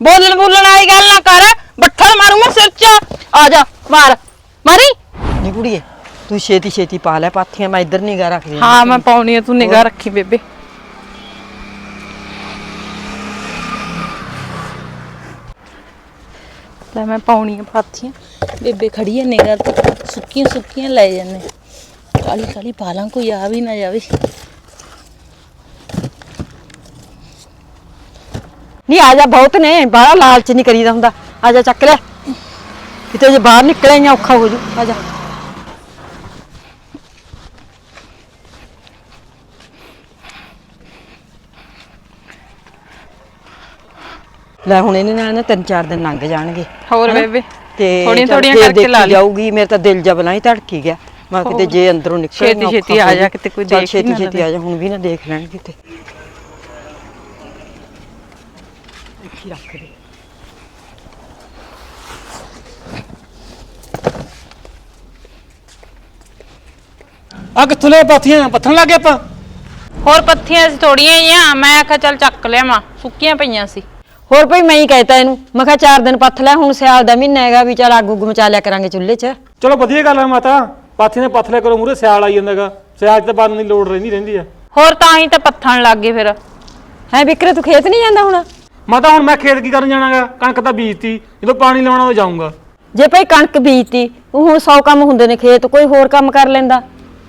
ਬੋਲਣ ਬੋਲਣ ਵਾਲੀ ਗੱਲ ਨਾ ਕਰ ਬੱਠਲ ਮਾਰੂ ਮੈਂ ਸਿਰ 'ਚ। ਆ ਜਾ ਮਾਰ। ਮਾਰੀ? ਨੀ ਕੁੜੀਏ ਤੂੰ ਛੇਤੀ ਛੇਤੀ ਪਾ ਲੈ ਪਾਥੀਆਂ ਮੈਂ ਇੱਧਰ ਨਹੀਂ ਗਾ ਰੱਖਦੀ ਹਾਂ ਮੈਂ ਪਾਉਣੀ ਆ ਤੂੰ ਨਿਗਾਹ ਰੱਖੀ ਬੇਬੇ। ਲੈ ਮੈਂ ਪਾਉਣੀ ਆ ਪਾਥੀਆਂ। ਬੇਬੇ ਖੜੀ ਹੈ ਨਿਗਾਹ ਤੇ ਸੁੱਕੀਆਂ ਸੁੱਕੀਆਂ ਲੈ ਜਾਂਦੇ। ਕਾਲੀ ਕਾਲੀ ਪਾਲਾਂ ਕੋਈ ਆ ਵੀ ਨਾ ਜਾਵੇ। ਨਹੀਂ ਆ ਜਾ ਬਹੁਤ ਨੇ ਬਾਹਲਾ ਲਾਲਚ ਨਹੀਂ ਕਰੀਦਾ ਹੁੰਦਾ। ਆ ਜਾ ਚੱਕ ਲੈ। ਕਿਤੇ ਜੇ ਬਾਹਰ ਨਿਕਲੇ ਜਾਂ ਔਖਾ ਹੋ ਜੂ। ਆ ਜਾ। ਲੈ ਹੁਣ ਇਹਨੇ ਨਾਲ ਨਾ ਤਿੰਨ ਚਾਰ ਦਿਨ ਲੰਘ ਜਾਣਗੇ। ਹੋਰ ਹਨਾ? ਬੇਬੇ? ਤੇ ਥੋੜੀਆਂ ਚੱਲ ਥੋੜੀਆਂ ਕਰਕੇ ਲਾ ਲਈ। ਜਾਊਗੀ ਮੇਰੇ ਤਾਂ ਦਿਲ ਜਬਲਾਂ ਹੀ ਧੜਕੀ ਗਿਆ। ਮੈਂ ਕਿਤੇ ਜੇ ਅੰਦਰੋਂ ਨਿਕਲ ਛੇਤੀ ਛੇਤੀ ਆ ਜਾ, ਕਿਤੇ ਕੋਈ ਦੇਖ ਹੀ ਛੇਤੀ ਨਾ ਛੇਤੀ। ਆ ਜਾ ਹੁਣ ਵੀ ਨਾ ਦੇਖ ਲੈਣ ਕਿਤੇ। ਇੱਥੇ ਰੱਖ ਦੇ ਆ ਕਿੱਥੋਂ ਲੈ ਪਾਥੀਆਂ? ਪੱਥਣ ਲੱਗੇ ਆਪਾਂ? ਹੋਰ ਪੱਥੀਆਂ ਸੀ ਥੋੜੀਆਂ ਹੀ ਆ। ਮੈਂ ਆਖਿਆ ਚੱਲ ਚੱਕ ਲਿਆਵਾਂ ਸੁੱਕੀਆਂ ਪਈਆਂ ਸੀ। ਹੋਰ ਭਈ ਮੈਂ ਹੀ ਕਹਿਤਾ ਇਹਨੂੰ। ਮੈਂ ਕਿਹਾ ਚਾਰ ਦਿਨ ਪੱਥ ਲੈ ਹੁਣ ਸਿਆਲ ਦਾ ਮਹੀਨਾ ਹੈਗਾ ਵੀ ਚੱਲ ਅੱਗ ਉੱਗ ਮਚਾ ਲਿਆ ਕਰਾਂਗੇ ਚੁੱਲ੍ਹੇ 'ਚ। ਚਲੋ ਵਧੀਆ ਗੱਲ ਆ ਮਾਤਾ। ਪਾਥੀਆਂ ਦੇ ਪੱਥ ਲਿਆ ਕਰੋ ਮੂਰੇ ਸਿਆਲ ਆਈ ਜਾਂਦਾਗਾ। ਸਿਆਲ 'ਚ ਤਾਂ ਬੰਨ ਦੀ ਲੋੜ ਰਹਿੰਦੀ ਰਹਿੰਦੀ ਆ। ਹੋਰ ਤਾਂ ਹੀ ਤਾਂ ਪੱਥਣ ਲੱਗ ਗਏ ਫਿਰ। ਹੈ ਵਿਕਰੇ ਤੂੰ ਖੇਤ ਨਹੀਂ ਜਾਂਦਾ ਹੁਣ? ਮਾਤਾ ਹੁਣ ਮੈਂ ਖੇਤ ਕੀ ਕਰਨ ਜਾਣਾਗਾ? ਕਣਕ ਤਾਂ ਬੀਜਤੀ ਜਦੋਂ ਪਾਣੀ ਲਾਉਣਾ ਉਹ ਜਾਊਂਗਾ। ਜੇ ਭਈ ਕਣਕ ਬੀਜਤੀ ਉਹ ਹੁਣ 100 ਕੰਮ ਹੁੰਦੇ ਨੇ ਖੇਤ ਕੋਈ ਹੋਰ ਕੰਮ ਕਰ ਲੈਂਦਾ।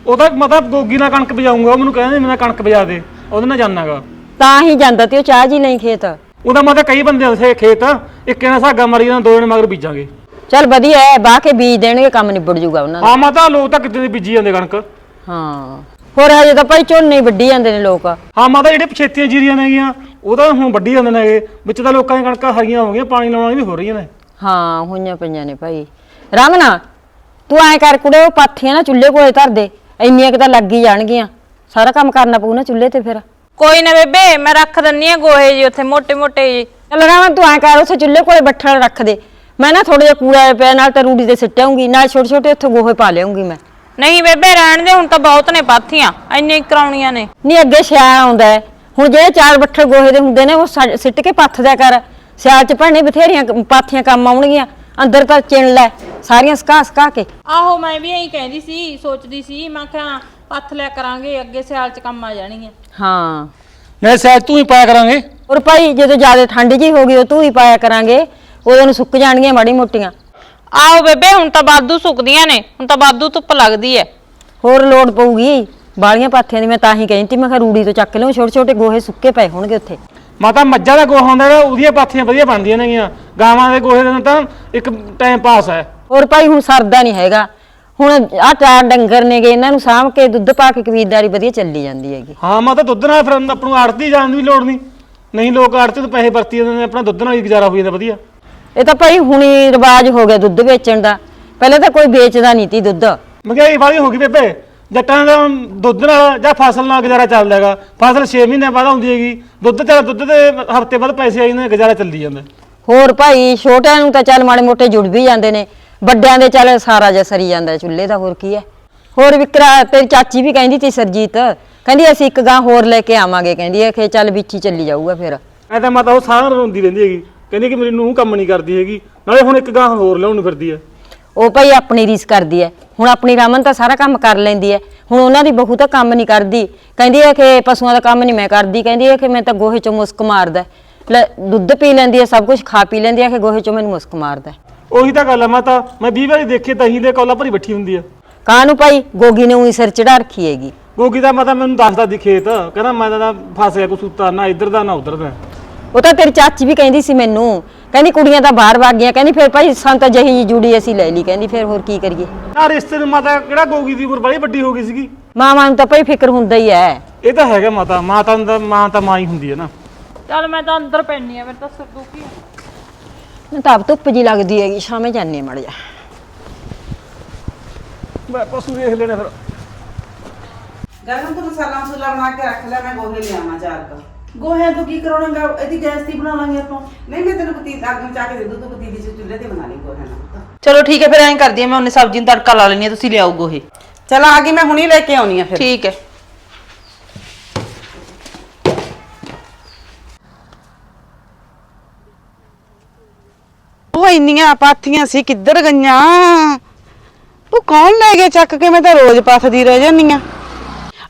ਉਹ ਤਾਂ ਮਾਤਾ ਗੋਗੀ ਨਾਲ ਕਣਕ ਬਜਾਊਂਗਾ ਉਹ ਮੈਨੂੰ ਕਹਿੰਦੇ ਮੈਂ ਕਣਕ ਬਜਾ ਦੇ ਉਹਦੇ ਨਾਲ ਜਾਣਾਗਾ। ਤਾਂ ਹੀ ਜਾਂਦਾ ਤੇ ਉਹ ਚਾਹ ਜੀ ਲਈ ਖੇਤ। ਉਹਦਾ ਮਾਤਾ ਕਈ ਬੰਦੇ ਉਸੇ ਖੇਤ ਇੱਕ ਇਹਨਾਂ ਸਾਗਾ ਮਰੀ ਜਾਂਦਾ ਦੋ ਜਣੇ ਮਗਰ ਬੀਜਾਂਗੇ। ਚੱਲ ਵਧੀਆ ਹੈ ਬਾਹ ਕੇ ਬੀਜ ਦੇਣਗੇ ਕੰਮ ਨਿਬੜ ਜੂਗਾ ਉਹਨਾਂ ਦਾ। ਹਾਂ ਮਾਤਾ ਲੋਕ ਤਾਂ ਕਿਤੇ ਦੀ ਬੀਜੀ ਜਾਂਦੇ ਕਣਕ। ਹਾਂ। ਹੋਰ ਹਜੇ ਤਾਂ ਭਾਈ ਝੋਨੇ ਹੀ ਵੱਢੀ ਜਾਂਦੇ ਨੇ ਲੋਕ। ਹਾਂ ਮਾਤਾ ਜਿਹੜੇ ਪਛੇਤੀਆਂ ਜੀਰੀਆਂ ਨੇਗੀਆਂ ਉਹਦਾ ਹੁਣ ਵੱਡੀ ਹੁੰਦੇ ਨੇ ਵਿੱਚ ਤਾਂ ਲੋਕਾਂ ਦੀਆਂ ਕਣਕਾਂ ਹਰੀਆਂ ਹੋ ਗਈਆਂ ਪਾਣੀ ਲਾਉਣ ਵੀ ਹੋ ਰਹੀਆਂ ਨੇ। ਹਾਂ ਹੋਈਆਂ ਪਈਆਂ ਨੇ ਭਾਈ। ਰਾਮਨਾ ਤੂੰ ਐ ਕਰ ਕੁੜੇ ਉਹ ਪਾਥੀਆਂ ਨਾ ਚੁੱਲ੍ਹੇ ਕੋਲੇ ਧਰ ਦੇ ਇੰਨੀਆਂ ਕਿ ਤਾਂ ਲੱਗ ਹੀ ਜਾਣਗੀਆਂ। ਸਾਰਾ ਕੰਮ ਕਰਨਾ ਪਊ ਨਾ ਚੁੱਲ੍ਹੇ ਤੇ ਫਿਰ। ਕੋਈ ਨਾ ਬੇਬੇ ਮੈਂ ਰੱਖ ਦਿੰਨੀ ਆ ਗੋਹੇ ਜੀ ਉੱਥੇ ਮੋਟੇ ਮੋਟੇ ਜੀ ਚੱਲ ਰਾਮਨਾ ਤੂੰ ਐ ਕਰ ਉਸੇ ਚੁੱਲ੍ਹੇ ਕੋਲੇ ਬੱਠਲ ਰੱਖ ਦੇ। ਮੈਂ ਨਾ ਥੋੜੇ ਜਿਹਾ ਕੂੜਾ ਪਿਆ ਨਾਲ ਤਾਂ ਰੂੜੀ ਤੇ ਸਿੱਟਾਂਗੀ ਨਾਲ ਛੋਟੇ ਛੋਟੇ ਉੱਥੇ ਗੋਹੇ ਪਾ ਲਿਆਉਂਗੀ ਮੈਂ। ਨਹੀਂ ਬੇਬੇ ਰਹਿਣ ਦੇ ਹੁਣ ਤਾਂ ਬਹੁਤ ਨੇ ਪਾਥੀਆਂ ਇੰਨੇ ਕਰਾਉਣੀਆਂ ਨੇ। ਨਹੀਂ ਅੱਗੇ ਸਿਆ ਆਉਂਦਾ ਹੁਣ ਜਿਹੜੇ ਚਾਰ ਬੱਠਲ ਗੋਹੇ ਦੇ ਹੁੰਦੇ ਨੇ ਉਹ ਸਿੱਟ ਕੇ ਪੱਥ ਦਿਆ ਕਰ। ਸਿਆਲ ਚ ਭੈਣੇ ਬਥੇਰੀਆਂ ਕ- ਪਾਥੀਆਂ ਕੰਮ ਆਉਣਗੀਆਂ। ਅੰਦਰ ਤਾਂ ਚਿਣ ਲੈ ਸਾਰੀਆਂ ਸਕਾ ਸਕਾ ਕੇ। ਆਹੋ ਮੈਂ ਵੀ ਐਂ ਕਹਿੰਦੀ ਸੀ ਸੋਚਦੀ ਸੀ ਮੈਂ ਕਿਹਾ ਪੱਥ ਲਿਆ ਕਰਾਂਗੇ ਅੱਗੇ ਸਿਆਲ ਚ ਕੰਮ ਆ ਜਾਣਗੀਆਂ। ਹਾਂ। ਮੈਂ ਸ਼ਾਇਦ ਤੂੰ ਹੀ ਪਾਇਆ ਕਰਾਂਗੇ। ਔਰ ਭਾਈ ਜਦੋਂ ਜ਼ਿਆਦਾ ਠੰਡ ਜੀ ਹੋ ਗਈ ਉਹ ਤੂੰ ਹੀ ਪਾਇਆ ਕਰਾਂਗੇ। ਉਦੋਂ ਨੂੰ ਸੁੱਕ ਜਾਣਗੀਆਂ ਮਾੜੀ ਮੋਟੀਆਂ। ਆਹੋ ਬੇਬੇ ਹੁਣ ਤਾਂ ਬਾਦੂ ਸੁੱਕਦੀਆਂ ਨੇ ਹੁਣ ਤਾਂ ਬਾਦੂ ਧੁੱਪ ਲੱਗਦੀ ਐ। ਹੋਰ ਲੋੜ ਪਊਗੀ। ਬਾਲੀਆਂ ਪਾਥੀਆਂ ਦੀ ਮੈਂ ਤਾਂ ਹੀ ਕਹਿੰਦੀ ਮੈਂ ਕਿਹਾ ਰੂੜੀ ਤੋਂ ਚੱਕ ਲਿਓ ਛੋਟੇ ਛੋਟੇ ਗੋਹੇ ਸੁੱਕੇ ਪਏ ਹੋਣਗੇ ਉੱਥੇ। ਮਾਤਾ ਮੱਝਾਂ ਦਾ ਗੋਹਾ ਹੁੰਦਾ ਨਾ ਉਹਦੀਆਂ ਪਾਥੀਆਂ ਵਧੀਆ ਬਣਦੀਆਂ ਨੇਗੀਆਂ ਗਾਵਾਂ ਦੇ ਗੋਹੇ ਦੇ ਨਾਲ ਤਾਂ ਇੱਕ ਟਾਈਮ ਪਾਸ ਹੈ। ਹੋਰ ਭਾਈ ਹੁਣ ਸਰਦਾ ਨਹੀਂ ਹੈਗਾ। ਹੁਣ ਆ ਚਾਰ ਡੰਗਰ ਨੇਗੇ ਇਹਨਾਂ ਨੂੰ ਸਾਂਭ ਕੇ ਦੁੱਧ ਪਾ ਕੇ ਖਰੀਦਦਾਰੀ ਵਧੀਆ ਚੱਲੀ ਜਾਂਦੀ ਹੈਗੀ। ਹਾਂ ਮਾਤਾ ਦੁੱਧ ਨਾਲ ਫਿਰ ਆਪਾਂ ਨੂੰ ਆੜਤੀ ਜਾਣ ਦੀ ਵੀ ਲੋੜ ਨਹੀਂ। ਨਹੀਂ ਲੋਕ ਆੜਤੀ ਤੋਂ ਪੈਸੇ ਵਰਤੀ ਜਾਂਦੇ ਨੇ ਆਪਣਾ ਦੁੱਧ ਨਾਲ ਹੀ ਗੁਜ਼ਾਰਾ ਹੋ ਜਾਂਦਾ ਵਧੀਆ। ਇਹ ਤਾਂ ਭਾਈ ਹੁਣੀ ਰਿਵਾਜ ਹੋ ਗਿਆ ਦੁੱਧ ਵੇਚਣ ਦਾ। ਪਹਿਲਾਂ ਤਾਂ ਕੋਈ ਵੇਚਦਾ ਨਹੀਂ ਤੀ ਦੁੱਧ। ਮਹਿੰਗਾਈ ਵਾਲੀ ਹੋ ਗਈ ਬੇਬੇ। ਜੱਟਾਂ ਦਾ ਦੁੱਧ ਨਾਲ ਜਾਂ ਫਸਲ ਨਾਲ ਗੁਜ਼ਾਰਾ ਚੱਲਦਾ ਹੈਗਾ। ਫਸਲ 6 ਮਹੀਨੇ ਬਾਅਦ ਆਉਂਦੀ ਹੈਗੀ। ਦੁੱਧ ਤੇ ਦੁੱਧ ਦੇ ਹਫ਼ਤੇ ਬਾਅਦ ਪੈਸੇ ਆਈ ਨੇ ਗੁਜ਼ਾਰਾ ਚੱਲਦੀ ਜਾਂਦਾ। ਹੋਰ ਭਾਈ ਛੋਟਿਆਂ ਨੂੰ ਤਾਂ ਚੱਲ ਮਾੜੇ ਮੋਟੇ ਜੁੜ ਵੀ ਜਾਂਦੇ ਨੇ। ਵੱਡਿਆਂ ਦੇ ਚੱਲ ਸਾਰਾ ਜਿਹਾ ਸਰੀ ਜਾਂਦਾ ਚੁੱਲ੍ਹੇ ਦਾ ਹੋਰ ਕੀ ਹੈ। ਹੋਰ ਵਿਕਰਾ ਤੇਰੀ ਚਾਚੀ ਵੀ ਕਹਿੰਦੀ ਤੀ ਸਰਜੀਤ ਕਹਿੰਦੀ ਅਸੀਂ ਇੱਕ ਗਾਂ ਹੋਰ ਲੈ ਕੇ ਆਵਾਂਗੇ ਕਹਿੰਦੀ ਹੈ ਕਿ ਚੱਲ ਵਿੱਚ ਹੀ ਚੱਲੀ ਜਾਊਗਾ ਫਿਰ। ਐ ਤਾਂ ਮਾਤਾ ਉਹ ਸਾਰਾ ਰੋਂਦੀ ਰਹਿੰਦੀ ਹੈਗੀ। ਕਹਿੰਦੀ ਕਿ ਮੇਰੀ ਨੂੰਹ ਕੰਮ ਨਹੀਂ ਕਰਦੀ ਹੈਗੀ। ਨਾਲੇ ਹੁਣ ਇੱਕ ਗਾਂ ਹੋਰ ਲਿਆਉਣ ਨੂੰ ਫਿਰਦੀ ਹੈ। ਉਹ ਭਾਈ ਆਪਣੀ ਰੀਸ ਕਰਦੀ ਹੈ ਹੁਣ ਆਪਣੀ ਰਾਮਨ ਤਾਂ ਸਾਰਾ ਕੰਮ ਕਰ ਲੈਂਦੀ ਹੈ ਹੁਣ ਉਹਨਾਂ ਦੀ ਬਹੂ ਤਾਂ ਕੰਮ ਨਹੀਂ ਕਰਦੀ। ਕਹਿੰਦੀ ਹੈ ਕਿ ਪਸ਼ੂਆਂ ਦਾ ਕੰਮ ਨਹੀਂ ਮੈਂ ਕਰਦੀ। ਕਹਿੰਦੀ ਹੈ ਕਿ ਮੈਂ ਤਾਂ ਗੋਹੇ ਚੋਂ ਮੁਸਕ ਮਾਰਦਾ ਲੈ ਦੁੱਧ ਪੀ ਲੈਂਦੀ ਹੈ ਸਭ ਕੁਝ ਖਾ ਪੀ ਲੈਂਦੀ ਹੈ ਕਿ ਗੋਹੇ ਚੋਂ ਮੈਨੂੰ ਮੁਸਕ ਮਾਰਦਾ ਉਹੀ ਤਾਂ ਗੱਲ ਹੈ ਮਾਤਾ। ਮੈਂ 20 ਵਾਰੀ ਦੇਖੇ ਦਹੀਂ ਦੇ ਕੌਲਾ ਭਰੀ ਬੱਠੀ ਹੁੰਦੀ ਹੈ ਕਾਹਨੂੰ ਭਾਈ? ਗੋਗੀ ਨੇ ਉਹੀ ਸਿਰ ਚੜਾ ਰੱਖੀ ਹੈਗੀ। ਗੋਗੀ ਦਾ ਮਾਤਾ ਮੈਨੂੰ ਦੱਸਦਾ ਦੀ ਖੇਤ। ਕਹਿੰਦਾ ਮੈਂ ਤਾਂ ਫਸ ਗਿਆ ਕੁਛ ਉੱਤਾ ਨਾ ਇੱਧਰ ਦਾ ਨਾ ਉੱਧਰ ਦਾ। ਉਹ ਤਾਂ ਤੇਰੀ ਚਾਚੀ ਵੀ ਕਹਿੰਦੀ ਸੀ ਮੈਨੂੰ ਕਹਿੰਦੀ ਕੁੜੀਆਂ ਤਾਂ ਬਾਹਰ ਵਗ ਗਈਆਂ ਕਹਿੰਦੀ ਫਿਰ ਭਾਈ ਸਾਨੂੰ ਤਾਂ ਜਹੀ ਜੁੜੀ ਅਸੀਂ ਲੈ ਲਈ ਕਹਿੰਦੀ ਫਿਰ ਹੋਰ ਕੀ ਕਰੀਏ? ਆ ਰਿਸ਼ਤੇ ਨੂੰ ਮਾਤਾ ਕਿਹੜਾ ਗੋਗੀ ਦੀ ਉਮਰ ਬੜੀ ਵੱਡੀ ਹੋ ਗਈ ਸੀਗੀ। ਮਾਵਾਂ ਨੂੰ ਤਾਂ ਭਾਈ ਫਿਕਰ ਹੁੰਦਾ ਹੀ ਹੈ। ਇਹ ਤਾਂ ਹੈਗਾ ਮਾਤਾ ਮਾਤਾ ਦਾ ਮਾਂ ਤਾਂ ਮਾਂ ਹੀ ਹੁੰਦੀ ਹੈ ਨਾ। ਚੱਲ ਮੈਂ ਤਾਂ ਅੰਦਰ ਪੈਣੀ ਆ ਮੇਰੇ ਤਾਂ ਸਿਰ ਦੁਖੀ ਮੈਨੂੰ ਤਾਂ ਆਪ ਧੁੱਪ ਜੀ ਲੱਗਦੀ ਹੈਗੀ ਸ਼ਾਮੇ ਜਾਂਦੇ ਮੜ ਜਾ ਮੈਂ ਪਸ਼ੂ ਵੇਖ ਲੈਣੇ ਫਿਰ। ਗਰਮ ਤੋਂ ਮਸਾਲਾ ਮਸੂਲਾ ਬਣਾ ਕੇ ਰੱਖ ਲੈ ਮੈਂ ਗੋਹੇ ਲਿਆਵਾਂ ਚਾਰ ਕੁ। ਗੋਹਿਆਂ ਤੋਂ ਕੀ ਕਰਾਉਣਾਗਾ? ਇਹਦੀ ਗੈਸ ਦੀ ਬਣਾ ਲਾਂਗੇ ਆਪਾਂ। ਨਹੀਂ ਮੈਂ ਤੈਨੂੰ ਪਤੀ ਅੱਗ ਮਚਾ ਕੇ ਦੇ ਦੂੰ ਤੂੰ ਪਤੀ ਦੀ ਚੁੱਲ੍ਹੇ ਤੇ ਬਣਾ ਲਈ ਗੋਹੇ ਨਾਲ ਚਲੋ ਠੀਕ ਹੈ ਫਿਰ ਐਂ ਕਰਦੀ ਆ ਮੈਂ ਉਹਨੇ ਸਬਜ਼ੀ ਨੂੰ ਤੜਕਾ ਲਾ ਲੈਣੀ ਆ ਤੁਸੀਂ ਲਿਆਓ ਗੋਹੇ। ਚਲ ਆ ਗਈ ਮੈਂ ਹੁਣੀ ਲੈ ਕੇ ਆਉਣੀ ਆ ਫਿਰ। ਠੀਕ ਹੈ। ਇੰਨੀਆਂ ਪਾਥੀਆਂ ਸੀ ਕਿੱਧਰ ਗਈਆਂ? ਤੂੰ ਕੌਣ ਲੈ ਗਿਆ ਚੱਕ ਕੇ ਮੈਂ ਤਾਂ ਰੋਜ਼ ਪੱਥਦੀ ਰਹਿ ਜਾਂਦੀ ਆ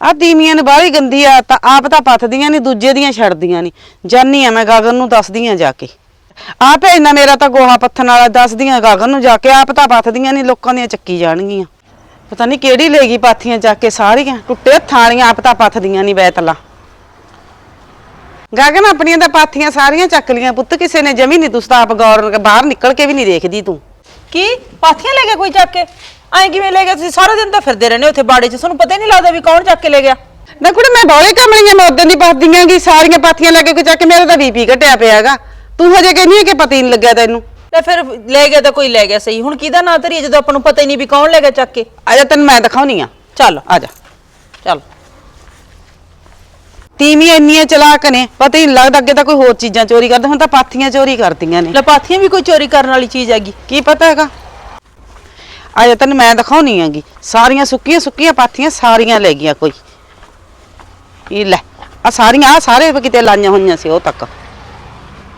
ਆ ਤੀਮੀਆਂ ਨੇ ਬਾਹਲੀ ਗੰਦੀ ਆ, ਤਾਂ ਆਪ ਤਾਂ ਪੱਥਦੀਆਂ ਨਹੀਂ ਦੂਜੇ ਦੀਆਂ ਛੱਡਦੀਆਂ ਨਹੀਂ ਜਾਨੀ ਆ ਮੈਂ ਗਗਨ ਨੂੰ ਦੱਸਦੀ ਆ ਜਾ ਕੇ। ਆਪ ਇੰਨਾ ਮੇਰਾ ਤਾਂ ਗੋਹਾ ਪੱਥਣ ਵਾਲਾ ਦੱਸਦੀ ਆ ਗਗਨ ਨੂੰ ਜਾ ਕੇ, ਆਪ ਤਾਂ ਪੱਥਦੀਆਂ ਨਹੀਂ ਲੋਕਾਂ ਦੀਆਂ ਚੱਕੀ ਜਾਣਗੀਆਂ। ਪਤਾ ਨਹੀਂ ਕਿਹੜੀ ਲੈ ਗਈ ਪਾਥੀਆਂ ਚੱਕ ਕੇ ਸਾਰੀਆਂ, ਟੁੱਟੇ ਥਾਲੀਆਂ ਆਪ ਤਾਂ ਪੱਥਦੀਆਂ ਨਹੀਂ ਬੈਤਲਾ। ਗਗਨ ਆਪਣੀਆਂ ਤਾਂ ਪਾਥੀਆਂ ਸਾਰੀਆਂ ਚੱਕ ਲੀਆਂ, ਪੁੱਤ ਕਿਸੇ ਨੇ ਜਮੀ ਨਹੀਂ ਤੂੰ ਤਾਂ ਆਪ ਗੌਰ, ਬਾਹਰ ਨਿਕਲ ਕੇ ਵੀ ਨਹੀਂ ਦੇਖਦੀ ਤੂੰ। ਕੀ? ਪਾਥੀਆਂ ਲੈ ਗਿਆ ਕੋਈ ਚੱਕ ਕੇ? ਐਂ ਕਿਵੇਂ ਲੈ ਗਿਆ? ਤੁਸੀਂ ਸਾਰਾ ਦਿਨ ਤਾਂ ਫਿਰਦੇ ਰਹਿੰਦੇ ਉੱਥੇ ਬਾੜੇ 'ਚ। ਤੁਹਾਨੂੰ ਪਤਾ ਹੀ ਨਹੀਂ ਲੱਗਦਾ ਵੀ ਕੌਣ ਚੱਕ ਕੇ ਲੈ ਗਿਆ। ਨਾ ਕੁੜੇ ਮੈਂ ਬੋਲੇ ਕਮਲੀਆਂ ਮੈਂ ਉਦੋਂ ਦੀ ਪੱਥਦੀਆਂ ਗੀ ਸਾਰੀਆਂ ਪਾਥੀਆਂ ਲੈ ਕੇ ਕੋਈ ਚੱਕ ਕੇ ਮੇਰਾ ਤਾਂ ਬੀਪੀ ਘਟਿਆ ਪਿਆਗਾ ਤੂੰ ਹਜੇ ਕਹਿੰਦੀ ਹੈ ਕਿ ਪਤਾ ਹੀ ਨਹੀਂ ਲੱਗਿਆ ਤੈਨੂੰ। ਤੇ ਫਿਰ ਲੈ ਗਿਆ ਤਾਂ ਕੋਈ ਲੈ ਗਿਆ ਸਹੀ। ਹੁਣ ਕਿਹਦਾ ਨਾਂ ਧਰੀਏ ਜਦੋਂ ਆਪਾਂ ਨੂੰ ਪਤਾ ਹੀ ਨਹੀਂ ਵੀ ਕੌਣ ਲੈ ਗਿਆ ਚੱਕ ਕੇ? ਆਜਾ ਤੈਨੂੰ ਮੈਂ ਦਿਖਾਉਣੀ ਆ। ਚੱਲ। ਆ ਜਾ। ਚੱਲ। ਤੀਵੀਂ ਇੰਨੀਆਂ ਚਲਾਕ ਨੇ ਪਤਾ ਹੀ ਨਹੀਂ ਲੱਗਦਾ ਅੱਗੇ ਤਾਂ ਕੋਈ ਹੋਰ ਚੀਜ਼ਾਂ ਚੋਰੀ ਕਰਦੇ ਹੁਣ ਤਾਂ ਪਾਥੀਆਂ ਚੋਰੀ ਕਰਦੀਆਂ ਨੇ। ਲੈ ਪਾਥੀਆਂ ਵੀ ਕੋਈ ਚੋਰੀ ਕਰਨ ਵਾਲੀ ਚੀਜ਼ ਹੈਗੀ। ਕੀ ਪਤਾ ਹੈਗਾ? ਆਜਾ ਤੈਨੂੰ ਮੈਂ ਦਿਖਾਉਣੀ ਆਗੀ ਸਾਰੀਆਂ ਸੁੱਕੀਆਂ ਸੁੱਕੀਆਂ ਪਾਥੀਆਂ ਸਾਰੀਆਂ ਲੈ ਗਈਆਂ ਕੋਈ। ਇਹ ਲੈ ਆ ਸਾਰੀਆਂ ਆ ਸਾਰੇ ਕਿਤੇ ਲਾਈਆਂ ਹੋਈਆਂ ਸੀ ਉਹ ਤੱਕ।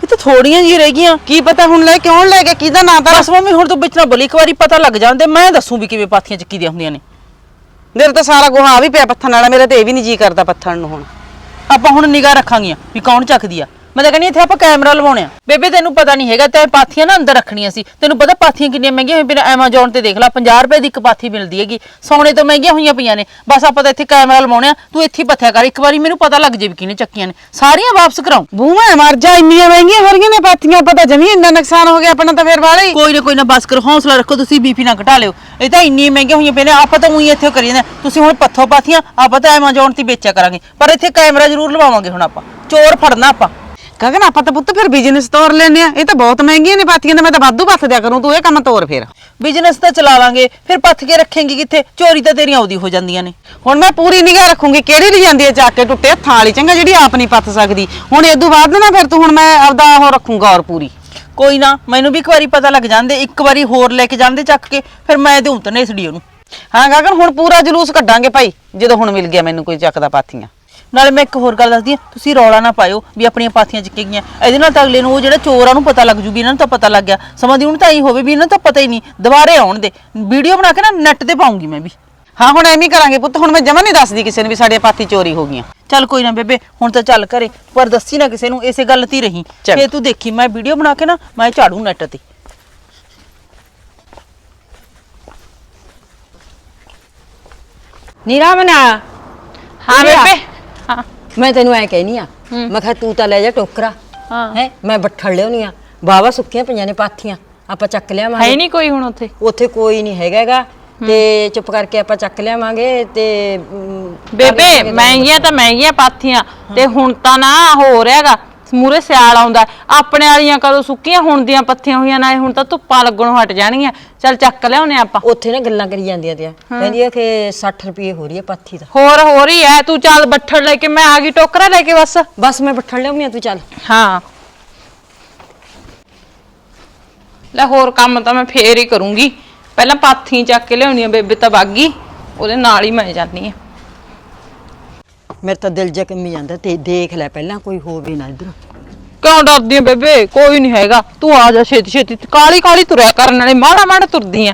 ਇਹ ਤਾਂ ਥੋੜੀਆਂ ਜੀ ਰਹਿ ਗਈਆਂ। ਕੀ ਪਤਾ ਹੁਣ ਲੈ ਕਿਉਂ ਲੈ ਗਿਆ ਕਿਹਦਾ ਨਾਂ ਤਾਂ ਬਸ ਮੰਮੀ ਹੁਣ ਤੂੰ ਵਿੱਚ ਨਾ ਬੋਲੀ ਇੱਕ ਵਾਰੀ ਪਤਾ ਲੱਗ ਜਾਂਦੇ, ਮੈਂ ਦੱਸੂ ਵੀ ਕਿਵੇਂ ਪਾਥੀਆਂ ਚੱਕੀ ਦੀਆਂ ਹੁੰਦੀਆਂ ਨੇ। ਮੇਰੇ ਤਾਂ ਸਾਰਾ ਗੋਹਾ ਵੀ ਪਿਆ ਪੱਥਣ ਵਾਲਾ, ਮੇਰਾ ਤੇ ਇਹ ਵੀ ਨਹੀਂ ਜੀ ਕਰਦਾ ਪੱਥਣ ਨੂੰ ਹੁਣ। ਆਪਾਂ ਹੁਣ ਨਿਗਾਹ ਰੱਖਾਂਗੀਆਂ ਵੀ ਕੌਣ ਚੱਕਦੀ ਆ। ਮੈਂ ਤਾਂ ਕਹਿੰਦੀ ਇੱਥੇ ਆਪਾਂ ਕੈਮਰਾ ਲਵਾਉਣੇ ਆ। ਬੇਬੇ ਤੈਨੂੰ ਪਤਾ ਨਹੀਂ ਹੈਗਾ ਤੈਂ ਪਾਥੀਆਂ ਨਾ ਅੰਦਰ ਰੱਖਣੀਆਂ ਸੀ। ਤੈਨੂੰ ਪਤਾ ਪਾਥੀਆਂ ਕਿੰਨੀਆਂ ਮਹਿੰਗੀਆਂ ਹੋਈਆਂ ਪਈਆਂ ਐਮਾਜ਼ੋਨ ਤੇ ਦੇਖ ਲੈ 50 ਰੁਪਏ ਦੀ ਇੱਕ ਪਾਥੀ ਮਿਲਦੀ ਹੈਗੀ। ਸੋਨੇ ਤੋਂ ਮਹਿੰਗੀਆਂ ਹੋਈਆਂ ਪਈਆਂ ਨੇ। ਬਸ ਆਪਾਂ ਤਾਂ ਇੱਥੇ ਕੈਮਰਾ ਲਵਾਉਣੇ ਆ ਤੂੰ ਇੱਥੇ ਪੱਥਿਆ ਕਰ। ਇੱਕ ਵਾਰੀ ਮੈਨੂੰ ਪਤਾ ਲੱਗ ਜੇ ਵੀ ਕਿਹਨੇ ਚੱਕੀਆਂ ਨੇ। ਸਾਰੀਆਂ ਵਾਪਸ ਕਰਾਉਂ। ਬੂਮਾ ਮਰ ਜਾ ਇੰਨੀਆਂ ਮਹਿੰਗੀਆਂ ਹੋ ਰਹੀਆਂ ਨੇ ਪਾਥੀਆਂ ਪਤਾ ਜਮੀ ਇੰਨਾ ਨੁਕਸਾਨ ਹੋ ਗਿਆ ਆਪਣਾ ਤਾਂ ਫੇਰ ਵਾਲੇ। ਹੀ। ਕੋਈ ਨਾ ਕੋਈ ਨਾ ਬਸ ਕਰੋ ਹੌਸਲਾ ਰੱਖੋ ਤੁਸੀਂ ਬੀਪੀ ਨਾ ਘਟਾ ਲਿਓ। ਇਹ ਤਾਂ ਇੰਨੀਆਂ ਮਹਿੰਗੀਆਂ ਹੋਈਆਂ ਪਈਆਂ ਨੇ ਆਪਾਂ ਤਾਂ ਉਹੀ ਇੱਥੇ ਕਰੀ ਜਾਂਦੇ। ਤੁਸੀਂ ਹੁਣ ਪੱਥੋ ਪਾਥੀਆਂ ਆਪਾਂ ਤਾਂ ਐਮਾਜ਼ੋਨ ਤੇ ਵੇਚਿਆ ਕਰਾਂਗੇ। ਪਰ ਇੱਥੇ ਕੈਮਰਾ ਜ਼ਰੂਰ ਲਵਾਵਾਂਗੇ ਹੁਣ ਆਪਾਂ। ਚੋਰ ਫੜਨਾ ਆਪਾਂ। ਗਗਨ ਆਪਾਂ ਤਾਂ ਪੁੱਤ ਫਿਰ ਬਿਜ਼ਨਸ ਤੋਰ ਲੈਨੇ ਆ। ਇਹ ਤਾਂ ਬਹੁਤ ਮਹਿੰਗੀਆਂ ਨੇ ਪਾਥੀਆਂ ਤੇ ਮੈਂ ਤਾਂ ਵਾਧੂ ਪੱਥ ਦਿਆ ਕਰੂੰ ਤੂੰ ਇਹ ਕੰਮ ਤੋਰ ਫੇਰ। ਬਿਜ਼ਨਸ ਤਾਂ ਚਲਾ ਲਾਂਗੇ ਫਿਰ ਪੱਥ ਕੇ ਰੱਖੇਂਗੀ ਕਿੱਥੇ? ਚੋਰੀ ਤਾਂ ਤੇਰੀਆਂ ਆਉਦੀ ਹੋ ਜਾਂਦੀਆਂ ਨੇ। ਹੁਣ ਮੈਂ ਪੂਰੀ ਨਿਗਾਹ ਰੱਖੂੰਗੀ ਕਿਹੜੀ ਲਈ ਜਾਂਦੀ ਹੈ ਚੱਕ ਕੇ ਟੁੱਟੇ ਹੱਥਾਂ ਵਾਲੀ ਚੰਗਾ ਜਿਹੜੀ ਆਪ ਨਹੀਂ ਪੱਥ ਸਕਦੀ। ਹੁਣ ਇਦੋਂ ਬਾਅਦ ਨਾ ਫਿਰ ਤੂੰ ਹੁਣ ਮੈਂ ਆਪਦਾ ਉਹ ਰੱਖੂੰਗਾ ਔਰ ਪੂਰੀ। ਕੋਈ ਨਾ ਮੈਨੂੰ ਵੀ ਇੱਕ ਵਾਰੀ ਪਤਾ ਲੱਗ ਜਾਂਦੇ ਇੱਕ ਵਾਰੀ ਹੋਰ ਲੈ ਕੇ ਜਾਂਦੇ ਚੱਕ ਕੇ ਫਿਰ ਮੈਂ ਦੇਉਂ ਤਾਂ ਨੇਸੜੀ ਉਹਨੂੰ। ਹਾਂ ਗਗਨ ਹੁਣ ਪੂਰਾ ਜਲੂਸ ਕੱਢਾਂਗੇ ਭਾਈ ਜਦੋਂ ਹੁਣ ਮਿਲ ਗਿਆ ਮੈਨੂੰ ਕੋਈ ਚੱਕਦਾ ਪਾਥੀਆਂ। ਨਾਲੇ ਮੈਂ ਇੱਕ ਹੋਰ ਗੱਲ ਦੱਸਦੀ ਹਾਂ ਤੁਸੀਂ ਰੌਲਾ ਨਾ ਪਾਇਓ ਵੀ ਆਪਣੀਆਂ ਪਾਥੀਆਂ ਚੱਕੇ ਗਈਆਂ। ਇਹਦੇ ਨਾਲ ਤਾਂ ਅਗਲੇ ਨੂੰ ਉਹ ਜਿਹੜਾ ਚੋਰ ਉਹਨੂੰ ਪਤਾ ਲੱਗ ਜੂ ਵੀ ਇਹਨਾਂ ਨੂੰ ਤਾਂ ਪਤਾ ਲੱਗ ਗਿਆ। ਸਮਾਂ ਦੀ ਉਹਨੂੰ ਤਾਂ ਇਹੀ ਹੋਵੇ ਵੀ ਇਹਨਾਂ ਨੂੰ ਤਾਂ ਪਤਾ ਹੀ ਨਹੀਂ ਦੁਬਾਰੇ ਆਉਣ ਦੇ। ਵੀਡੀਓ ਬਣਾ ਕੇ ਨਾ ਨੈਟ ਤੇ ਪਾਉਂਗੀ ਮੈਂ ਵੀ। ਹਾਂ ਹੁਣ ਐਵੇਂ ਹੀ ਕਰਾਂਗੇ ਪੁੱਤ ਹੁਣ ਮੈਂ ਜਮਾ ਨਹੀਂ ਦੱਸਦੀ ਕਿਸੇ ਨੂੰ ਵੀ ਸਾਡੇ ਪਾਥੀ ਚੋਰੀ ਹੋ ਗਈਆਂ। ਚੱਲ ਕੋਈ ਨਾ ਬੇਬੇ ਹੁਣ ਤਾਂ ਚੱਲ ਘਰੇ ਪਰ ਦੱਸੀ ਨਾ ਕਿਸੇ ਨੂੰ ਇਸੇ ਗੱਲ ਤੇ ਹੀ ਰਹੀ। ਚੱਲ। ਫੇ ਤੂੰ ਦੇਖੀ ਮੈਂ ਵੀਡੀਓ ਬਣਾ ਕੇ ਨਾ ਮੈਂ ਝਾੜੂ ਨੈਟ ਤੇ। ਨੀਰਾਮਨਾ ਹਾਂ ਬੇਬੇ। ਹਾਂ। ਮੈਂ ਤੈਨੂੰ ਐ ਕਹਿਨੀ ਆ ਮੈਂ ਕਿਹਾ ਤੂੰ ਤਾਂ ਲੈ ਜਾ ਟੋਕਰਾ ਹਾਂ। ਹੈ ਮੈਂ ਬੱਠਲ ਲਿਆਉਣੀ ਆ। ਬਾਵਾ ਸੁੱਕੀਆਂ ਪਈਆਂ ਨੇ ਪਾਥੀਆਂ ਆਪਾਂ ਚੱਕ ਹੈ ਲਿਆਵਾਂਗੇ ਨਹੀਂ ਕੋਈ ਹੁਣ ਉੱਥੇ। ਉੱਥੇ ਕੋਈ ਨਹੀਂ ਹੈਗਾਗਾ ਤੇ ਚੁੱਪ ਕਰਕੇ ਆਪਾਂ ਚੱਕ ਲਿਆਵਾਂਗੇ ਤੇ ਬੇਬੇ ਮਹਿੰਗੀਆਂ ਤਾਂ ਮਹਿੰਗੀਆਂ ਪਾਥੀਆਂ ਤੇ ਹੁਣ ਤਾਂ ਨਾ ਹੋ ਰਿਹਾਗਾ ਮੂਰੇ ਸਿਆਲ ਆਉਂਦਾ ਆਪਣੇ ਵਾਲੀਆਂ ਕਦੋਂ ਸੁੱਕੀਆਂ ਹੁਣ ਦੀਆਂ ਪੱਥੀਆਂ ਹੋਈਆਂ ਨਾ ਹੁਣ ਤਾਂ ਧੁੱਪਾਂ ਲੱਗਣੋਂ ਹਟ ਜਾਣਗੀਆਂ। ਚੱਲ ਚੱਕ ਲਿਆਉਨੇ ਆਪਾਂ। ਉੱਥੇ ਨਾ ਗੱਲਾਂ ਕਰੀ ਜਾਂਦੀਆਂ ਤੇ ਕਹਿੰਦੀ ਆ ਕਿ 60 ਰੁਪਏ ਹੋ ਰਹੀ ਹੈ ਪਾਥੀ ਦਾ। ਹੋਰ ਹੋ ਰਹੀ ਐ ਤੂੰ ਚੱਲ ਬੱਠਲ ਲੈ ਕੇ ਮੈਂ ਆ ਗਈ ਟੋਕਰਾ ਲੈ ਕੇ ਬਸ। ਬਸ ਮੈਂ ਬੱਠਲ ਲਿਆਉਣੀ ਆ ਤੂੰ ਚੱਲ। ਹਾਂ। ਲੈ ਹੋਰ ਕੰਮ ਤਾਂ ਮੈਂ ਫੇਰ ਹੀ ਕਰੂੰਗੀ। ਪਹਿਲਾਂ ਪਾਥੀ ਚੱਕ ਕੇ ਲਿਆਉਣੀ ਆ ਬੇਬੇ ਤਾਂ ਬਾਗੀ। ਉਹਦੇ ਨਾਲ ਹੀ ਮੈਂ ਜਾਨੀ ਆ। ਮੇਰੇ ਤਾਂ ਦਿਲ ਜਿਹਾ ਕੰਮੀ ਜਾਂਦਾ ਤੇ ਦੇਖ ਲੈ ਪਹਿਲਾਂ ਕੋਈ ਹੋਵੇ ਨਾ ਇਧਰ। ਕਿਉਂ ਡਰਦੀ ਆ ਬੇਬੇ? ਕੋਈ ਨਹੀਂ ਹੈਗਾ। ਤੂੰ ਆ ਜਾ ਛੇਤੀ ਛੇਤੀ ਕਾਲੀ ਕਾਲੀ ਤੁਰਿਆ ਕਰਨ ਵਾਲੇ ਮਾੜਾ ਮਾੜਾ ਤੁਰਦੀ ਆ।